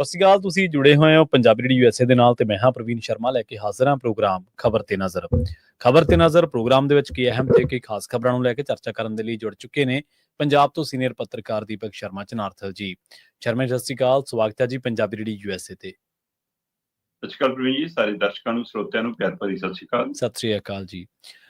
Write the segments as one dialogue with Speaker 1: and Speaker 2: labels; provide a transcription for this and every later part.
Speaker 1: ਸਤਿ ਸ਼੍ਰੀ ਅਕਾਲ ਤੁਸੀਂ ਜੁੜੇ ਹੋਏ ਹੋ ਪੰਜਾਬੀ ਰੇਡੀਓ ਯੂਐਸਏ ਦੇ ਨਾਲ ਤੇ ਮੈਂ ਹਾਂ ਪ੍ਰਵੀਨ ਸ਼ਰਮਾ ਲੈ ਕੇ ਹਾਜ਼ਰ ਹਾਂ ਪ੍ਰੋਗਰਾਮ ਖਬਰ ਤੇ ਨਜ਼ਰ। ਖਬਰ ਤੇ ਨਜ਼ਰ ਪ੍ਰੋਗਰਾਮ ਦੇ ਵਿੱਚ ਕੀ ਅਹਿਮ ਤੇ ਕੀ ਖਾਸ ਖਬਰਾਂ ਨੂੰ ਲੈ ਕੇ ਚਰਚਾ ਕਰਨ ਦੇ ਲਈ ਜੁੜ ਚੁੱਕੇ ਨੇ ਪੰਜਾਬ ਤੋਂ ਸੀਨੀਅਰ ਪੱਤਰਕਾਰ ਦੀਪਕ ਸ਼ਰਮਾ ਚਨਾਰਥਲ ਜੀ। ਸ਼ਰਮਾ ਸਤਿ ਸ਼੍ਰੀ ਅਕਾਲ ਸਵਾਗਤ ਹੈ ਜੀ ਪੰਜਾਬੀ ਰੇਡੀਓ ਯੂਐਸਏ ਤੇ।
Speaker 2: ਸਤਿ ਸ਼੍ਰੀ ਅਕਾਲ ਪ੍ਰਵੀਨ ਜੀ ਸਾਰੇ ਦਰਸ਼ਕਾਂ ਨੂੰ ਸਰੋਤਿਆਂ ਨੂੰ ਪਿਆਰ ਭਰੀ ਸਤਿ ਸ਼੍ਰੀ ਅਕਾਲ।
Speaker 1: ਸਤਿ ਸ਼੍ਰੀ ਅਕਾਲ ਜੀ।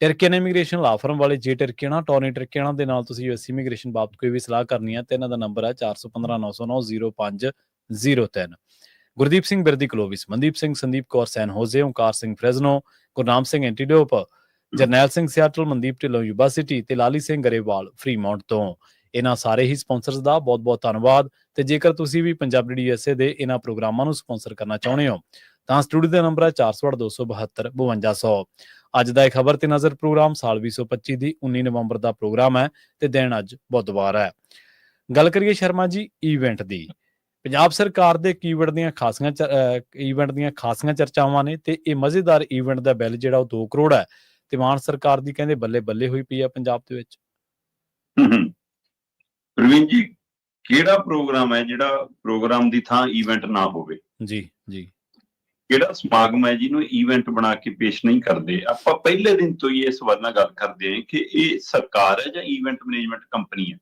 Speaker 1: ਟਰਕੀਅਨ ਇਮੀਗ੍ਰੇਸ਼ਨ ਲਾ ਫਰਮ ਵਾਲੇ ਜੇ ਟਰਕੀਆਣਾ ਟੋਨੀ ਟਰਕੀਆਣਾ ਦੇ ਨਾਲ ਤੁਸੀਂ ਯੂਐਸ ਇਮੀਗ੍ਰੇਸ਼ਨ ਬਾਬਤ ਕੋਈ ਵੀ ਸਲਾਹ ਕਰਨੀ ਹੈ ਤੇ ਇਹਨਾਂ ਦਾ ਨੰਬਰ ਹੈ 4159090503 Gurdeep Singh Birdi Clovis Mandeep Singh Sandeep Kaur San Jose Onkar Singh Fresno Gurnam Singh Antelope Jarnail Singh Seattle Mandeep Dhillon Yuba City ਤੇ ਲਾਲੀ ਸਿੰਘ ਗਰੇਵਾਲ ਫਰੀਮਾਉਂਟ ਤੋਂ। ਇਹਨਾਂ ਸਾਰੇ ਹੀ ਸਪਾਂਸਰਸ ਦਾ ਬਹੁਤ-ਬਹੁਤ ਧੰਨਵਾਦ ਤੇ ਜੇਕਰ ਤੁਸੀਂ ਵੀ ਪੰਜਾਬੀ ਡੀਐਸਏ ਦੇ ਇਹਨਾਂ ਪ੍ਰੋਗਰਾਮਾਂ ਨੂੰ ਸਪਾਂਸਰ ਕਰਨਾ ਚਾਹੁੰਦੇ ਹੋ ਤਾਂ ਸਟੂਡੀਓ ਦਾ ਨੰਬਰ ਹੈ 4827 5200 ਅੱਜ ਦਾ ਇਹ ਖਬਰ ਤੇ ਨਜ਼ਰ ਪ੍ਰੋਗਰਾਮ ਸਾਲ 2025 ਦੀ 19 ਨਵੰਬਰ ਦਾ ਪ੍ਰੋਗਰਾਮ ਹੈ ਤੇ ਦਿਨ ਅੱਜ ਬੁੱਧਵਾਰ ਹੈ। ਗੱਲ ਕਰੀਏ ਸ਼ਰਮਾ ਜੀ ਇਵੈਂਟ ਦੀ। ਪੰਜਾਬ ਸਰਕਾਰ ਦੇ ਕੀਵਰਡ ਦੀਆਂ ਖਾਸੀਆਂ ਇਵੈਂਟ ਦੀਆਂ ਖਾਸੀਆਂ ਚਰਚਾਵਾਂ ਨੇ ਤੇ ਇਹ ਮਜ਼ੇਦਾਰ ਇਵੈਂਟ ਦਾ ਬਿੱਲ ਜਿਹੜਾ ਉਹ 2 ਕਰੋੜ ਹੈ ਤੇ ਮਾਨ ਸਰਕਾਰ ਦੀ ਕਹਿੰਦੇ ਬੱਲੇ ਬੱਲੇ ਹੋਈ ਪਈ ਹੈ ਪੰਜਾਬ ਦੇ ਵਿੱਚ।
Speaker 2: ਪ੍ਰਵੀਨ ਜੀ ਕਿਹੜਾ ਪ੍ਰੋਗਰਾਮ ਹੈ ਜਿਹੜਾ ਪ੍ਰੋਗਰਾਮ ਦੀ ਥਾਂ ਇਵੈਂਟ ਨਾ ਹੋਵੇ?
Speaker 1: ਜੀ ਜੀ।
Speaker 2: ਕਿਹੜਾ ਸਮਾਗਮ ਹੈ ਜਿਹਨੂੰ ਇਵੈਂਟ ਬਣਾ ਕੇ ਪੇਸ਼ ਨਹੀਂ ਕਰਦੇ ਆਪਾਂ ਪਹਿਲੇ ਦਿਨ ਤੋਂ ਹੀ ਇਸ ਵਾਰ ਨਾਲ ਗੱਲ ਕਰਦੇ ਹਾਂ ਕਿ ਇਹ ਸਰਕਾਰ ਹੈ ਜਾਂ ਇਵੈਂਟ ਮੈਨੇਜਮੈਂਟ ਕੰਪਨੀ ਹੈ?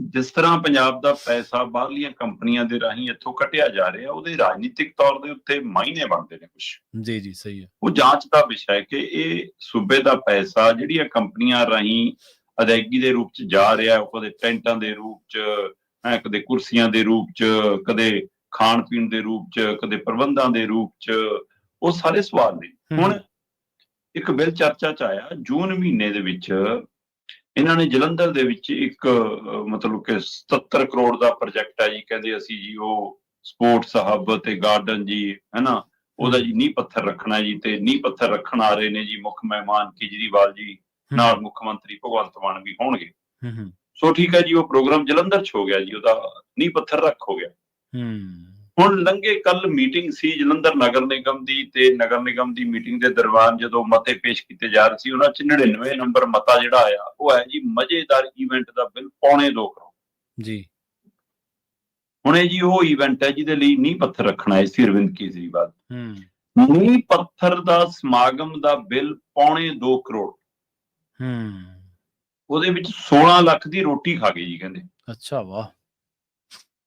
Speaker 2: ਜਿਸ ਤਰ੍ਹਾਂ ਪੰਜਾਬ ਦਾ ਪੈਸਾ ਬਾਹਰਲੀਆਂ ਕੰਪਨੀਆਂ ਦੇ ਰਾਹੀਂ ਇੱਥੋਂ ਕੱਟਿਆ ਜਾ ਰਿਹਾ ਉਹਦੇ ਰਾਜਨੀਤਿਕ ਤੌਰ ਦੇ ਉੱਤੇ ਮਾਇਨੇ ਬਣਦੇ ਨੇ ਕੁਝ
Speaker 1: ਜੀ ਜੀ ਸਹੀ ਹੈ।
Speaker 2: ਉਹ ਜਾਂਚ ਦਾ ਵਿਸ਼ਾ ਹੈ ਕਿ ਇਹ ਸੂਬੇ ਦਾ ਪੈਸਾ ਜਿਹੜੀਆਂ ਕੰਪਨੀਆਂ ਰਾਹੀਂ ਅਦਾਇਗੀ ਦੇ ਰੂਪ ਚ ਜਾ ਰਿਹਾ ਉਹ ਕਦੇ ਟੈਂਟਾਂ ਦੇ ਰੂਪ ਚ ਕਦੇ ਕੁਰਸੀਆਂ ਦੇ ਰੂਪ ਚ ਕਦੇ ਖਾਣ ਪੀਣ ਦੇ ਰੂਪ ਚ ਕਦੇ ਪ੍ਰਬੰਧਾਂ ਦੇ ਰੂਪ ਚ ਉਹ ਸਾਰੇ ਸਵਾਲ ਨੇ। ਹੁਣ ਇੱਕ ਬਿੱਲ ਚਰਚਾ ਚ ਆਇਆ ਜੂਨ ਮਹੀਨੇ ਦੇ ਵਿੱਚ ਇਹਨਾਂ ਨੇ ਜਲੰਧਰ ਦੇ ਵਿੱਚ ਇੱਕ ਮਤਲਬ ਕਿ 77 ਕਰੋੜ ਦਾ ਪ੍ਰੋਜੈਕਟ ਹੈ ਜੀ ਕਹਿੰਦੇ ਅਸੀਂ ਜੀ ਉਹ ਸਪੋਰਟਸ ਹੱਬ ਤੇ ਗਾਰਡਨ ਜੀ ਹੈਨਾ ਉਹਦਾ ਜੀ ਨੀਂਹ ਪੱਥਰ ਰੱਖਣਾ ਜੀ ਤੇ ਨੀਂਹ ਪੱਥਰ ਰੱਖਣ ਆ ਰਹੇ ਨੇ ਜੀ ਮੁੱਖ ਮਹਿਮਾਨ ਕੇਜਰੀਵਾਲ ਜੀ ਨਾਲ ਮੁੱਖ ਮੰਤਰੀ ਭਗਵੰਤ ਮਾਨ ਵੀ ਹੋਣਗੇ।
Speaker 1: ਹੂੰ ਹੂੰ।
Speaker 2: ਸੋ ਠੀਕ ਹੈ ਜੀ ਉਹ ਪ੍ਰੋਗਰਾਮ ਜਲੰਧਰ ਚ ਹੋ ਗਿਆ ਜੀ ਉਹਦਾ ਨੀਂਹ ਪੱਥਰ ਰੱਖ ਹੋ ਗਿਆ। ਹੁਣ ਲੰਘੇ ਕੱਲ ਮੀਟਿੰਗ ਸੀ ਜਲੰਧਰ ਨਗਰ ਨਿਗਮ ਦੀ ਤੇ ਨਗਰ ਨਿਗਮ ਦੀ ਮੀਟਿੰਗ ਦੇ ਦਰਵਾਨ ਜਦੋਂ ਮਤੇ ਪੇਸ਼ ਕੀਤੇ ਜਾ ਰਹੇ ਸੀ ਉਹਨਾਂ ਚ 99 ਨੰਬਰ ਮਤਾ ਜਿਹੜਾ ਆਇਆ ਉਹ ਹੈ ਜੀ ਮਜ਼ੇਦਾਰ ਇਵੈਂਟ ਦਾ ਬਿੱਲ ਪੌਣੇ 2 ਕਰੋੜ
Speaker 1: ਜੀ।
Speaker 2: ਹੁਣ ਇਹ ਜੀ ਉਹ ਇਵੈਂਟ ਹੈ ਜਿਹਦੇ ਲਈ ਨੀਂਹ ਪੱਥਰ ਰੱਖਣਾ ਹੈ ਸੀ ਅਰਵਿੰਦ ਕੇਜਰੀਵਾਲ।
Speaker 1: ਹੂੰ।
Speaker 2: ਨੀਂਹ ਪੱਥਰ ਦਾ ਸਮਾਗਮ ਦਾ ਬਿੱਲ ਪੌਣੇ 2 ਕਰੋੜ
Speaker 1: ਹੂੰ।
Speaker 2: ਉਹਦੇ ਵਿੱਚ 16 ਲੱਖ ਦੀ ਰੋਟੀ ਖਾ ਗਏ ਜੀ ਕਹਿੰਦੇ।
Speaker 1: ਅੱਛਾ ਵਾਹ।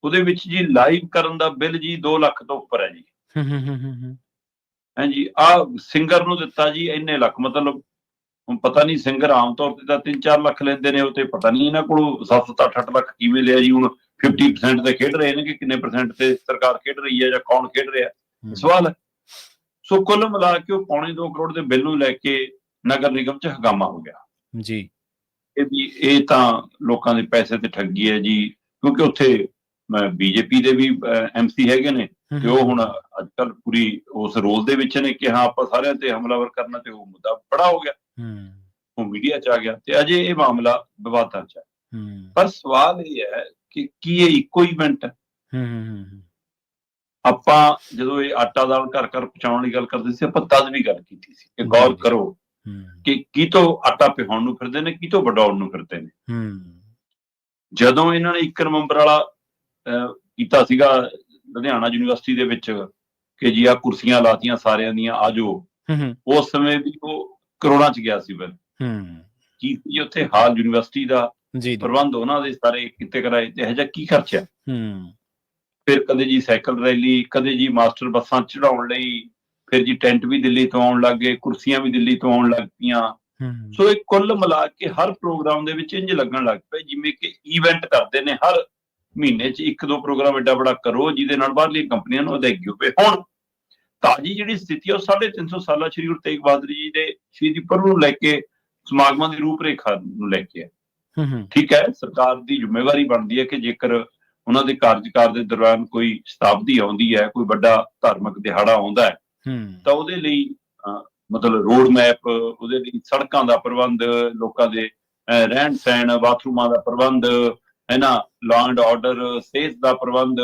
Speaker 2: ਉਹਦੇ ਵਿੱਚ ਜੀ ਲਾਈਵ ਕਰਨ ਦਾ ਬਿੱਲ ਜੀ 2 ਲੱਖ ਤੋਂ ਉੱਪਰ ਹੈ ਜੀ।
Speaker 1: ਹੂੰ ਹੂੰ
Speaker 2: ਆ ਸਿੰਗਰ ਨੂੰ ਦਿੱਤਾ ਜੀ ਇੰਨੇ ਲੱਖ ਮਤਲਬ ਹੁਣ ਪਤਾ ਨਹੀਂ ਸਿੰਗਰ ਆਮ ਤੌਰ ਤੇ ਤਾਂ 3-4 ਲੱਖ ਲੈਂਦੇ ਨੇ ਉਹ ਤੇ ਪਤਾ ਨਹੀਂ ਇਹਨਾਂ ਕੋਲੋਂ 7-8 ਲੱਖ ਕਿਵੇਂ ਲਿਆ ਜੀ ਹੁਣ 50% ਤੇ ਖੇਡ ਰਹੇ ਨੇ ਕਿ ਕਿੰਨੇ ਪਰਸੈਂਟ ਤੇ ਸਰਕਾਰ ਖੇਡ ਰਹੀ ਹੈ ਜਾਂ ਕੌਣ ਖੇਡ ਰਿਹਾ। ਸਵਾਲ ਹੈ। ਸੋ ਕੁੱਲ ਮਿਲਾ ਕੇ ਉਹ ਪੌਣੇ 2 ਕਰੋੜ ਦੇ ਬਿੱਲ ਨੂੰ ਲੈ ਕੇ ਨਗਰ ਨਿਗਮ ਚ ਹਗਾਮਾ ਹੋ ਗਿਆ।
Speaker 1: ਜੀ।
Speaker 2: ਇਹ ਵੀ ਇਹ ਤਾਂ ਲੋਕਾਂ ਦੇ ਪੈਸੇ ਤੇ ਠੱਗੀ ਹੈ ਜੀ ਕਿਉਂਕਿ ਉੱਥੇ ਬੀਜੇਪੀ ਦੇ ਵੀ ਐਮਸੀ ਹੈਗੇ ਨੇ ਤੇ ਉਹ ਹੁਣ ਅੱਜ ਕੱਲ ਪੂਰੀ ਉਸ ਰੋਲ ਦੇ ਵਿੱਚ ਨੇ ਕਿ ਹਾਂ ਆਪਾਂ ਸਾਰਿਆਂ ਤੇ ਹਮਲਾਵਰ ਕਰਨਾ ਤੇ ਉਹ ਮੁੱਦਾ ਬੜਾ ਹੋ ਗਿਆ।
Speaker 1: ਹੂੰ
Speaker 2: ਉਹ ਮੀਡੀਆ 'ਚ ਆ ਗਿਆ ਤੇ ਅਜੇ ਇਹ ਮਾਮਲਾ ਵਿਵਾਦਾਂ 'ਚ ਹੈ
Speaker 1: ਹੂੰ
Speaker 2: ਪਰ ਸਵਾਲ ਇਹ ਹੈ ਕਿ ਕੀ ਇਹ ਇੱਕੋ ਇਵੈਂਟ ਹੈ?
Speaker 1: ਹੂੰ ਹੂੰ
Speaker 2: ਆਪਾਂ ਜਦੋਂ ਇਹ ਆਟਾ ਦਾਲ ਘਰ ਘਰ ਪਹੁੰਚਾਉਣ ਦੀ ਗੱਲ ਕਰਦੇ ਸੀ ਆਪਾਂ ਤਦ ਵੀ ਗੱਲ ਕੀਤੀ ਸੀ ਕਿ ਗੌਰ। ਕਰੋ ਕਿ ਕੀ ਤੋਂ ਆਟਾ ਪਿਹਾਉਣ ਨੂੰ ਫਿਰਦੇ ਨੇ ਕੀ ਤੋਂ ਵਡਾਉਣ ਨੂੰ ਫਿਰਦੇ ਨੇ।
Speaker 1: ਹੂੰ
Speaker 2: ਜਦੋਂ ਇਹਨਾਂ ਨੇ 1 ਨਵੰਬਰ ਵਾਲਾ ਕੀਤਾ ਸੀਗਾ ਲੁਧਿਆਣਾ ਯੂਨੀਵਰਸਿਟੀ ਦੇ ਵਿੱਚ ਕਿ ਜੀ ਆ ਕੁਰਸੀਆਂ ਲਾਤੀਆਂ ਸਾਰਿਆਂ ਦੀਆਂ ਆਜੋ ਉਸ ਸਮੇਂ ਵੀ ਉਹ ਕਰੋੜਾਂ ਚ ਗਿਆ ਸੀ ਫਿਰ।
Speaker 1: ਹੂੰ।
Speaker 2: ਕੀ ਸੀ ਉੱਥੇ? ਹਾਲ ਯੂਨੀਵਰਸਿਟੀ ਦਾ
Speaker 1: ਜੀ।
Speaker 2: ਪ੍ਰਬੰਧ ਉਹਨਾਂ ਦੇ ਸਾਰੇ ਕੀਤੇ ਕਰਾਏ ਤੇ ਇਹ ਕੀ ਖਰਚਾ?
Speaker 1: ਹੂੰ।
Speaker 2: ਫਿਰ ਕਦੇ ਜੀ ਸਾਈਕਲ ਰੈਲੀ ਕਦੇ ਜੀ ਮਾਸਟਰ ਬੱਸਾਂ ਚੜਾਉਣ ਲਈ ਫਿਰ ਜੀ ਟੈਂਟ ਵੀ ਦਿੱਲੀ ਤੋਂ ਆਉਣ ਲੱਗ ਗਏ ਕੁਰਸੀਆਂ ਵੀ ਦਿੱਲੀ ਤੋਂ ਆਉਣ ਲੱਗ ਪਈਆਂ। ਸੋ ਇਹ ਕੁੱਲ ਮਿਲਾ ਕੇ ਹਰ ਪ੍ਰੋਗਰਾਮ ਦੇ ਵਿੱਚ ਇੰਜ ਲੱਗਣ ਲੱਗ ਪਏ ਜਿਵੇਂ ਕਿ ਇਵੈਂਟ ਕਰਦੇ ਨੇ ਹਰ ਮਹੀਨੇ 'ਚ ਇੱਕ ਦੋ ਪ੍ਰੋਗਰਾਮ ਐਡਾ ਬੜਾ ਕਰੋ ਜਿਹਦੇ ਨਾਲ ਬਾਹਰਲੀਆਂ ਕੰਪਨੀਆਂ ਨੂੰ ਅਦਾਇਗੀ ਹੋਵੇ। ਹੁਣ ਤਾਜੀ ਜਿਹੜੀ ਸਥਿਤੀ ਉਹ 350 ਸਾਲਾ ਸ਼੍ਰੀ ਗੁਰੂ ਤੇਗ ਬਹਾਦਰ ਜੀ ਦੇ ਸ਼ਹੀਦੀ ਪੁਰਬ ਨੂੰ ਲੈ ਕੇ ਸਮਾਗਮਾਂ ਦੀ ਰੂਪਰੇਖਾ ਨੂੰ ਲੈ ਕੇ ਹੈ ਠੀਕ ਹੈ ਸਰਕਾਰ ਦੀ ਜ਼ਿੰਮੇਵਾਰੀ ਬਣਦੀ ਹੈ ਕਿ ਜੇਕਰ ਉਹਨਾਂ ਦੇ ਕਾਰਜਕਾਰ ਦੇ ਦੌਰਾਨ ਕੋਈ ਸ਼ਤਾਬਦੀ ਆਉਂਦੀ ਹੈ ਕੋਈ ਵੱਡਾ ਧਾਰਮਿਕ ਦਿਹਾੜਾ ਆਉਂਦਾ ਹੈ
Speaker 1: ਹੂੰ।
Speaker 2: ਤਾਂ ਉਹਦੇ ਲਈ ਮਤਲਬ ਰੋਡ ਮੈਪ ਉਹਦੇ ਲਈ ਸੜਕਾਂ ਦਾ ਪ੍ਰਬੰਧ ਲੋਕਾਂ ਦੇ ਰਹਿਣ ਸਹਿਣ ਬਾਥਰੂਮਾਂ ਦਾ ਪ੍ਰਬੰਧ ਹੈ ਨਾ ਲਾਅ ਐਂਡ ਆਰਡਰ ਸਿਹਤ ਦਾ ਪ੍ਰਬੰਧ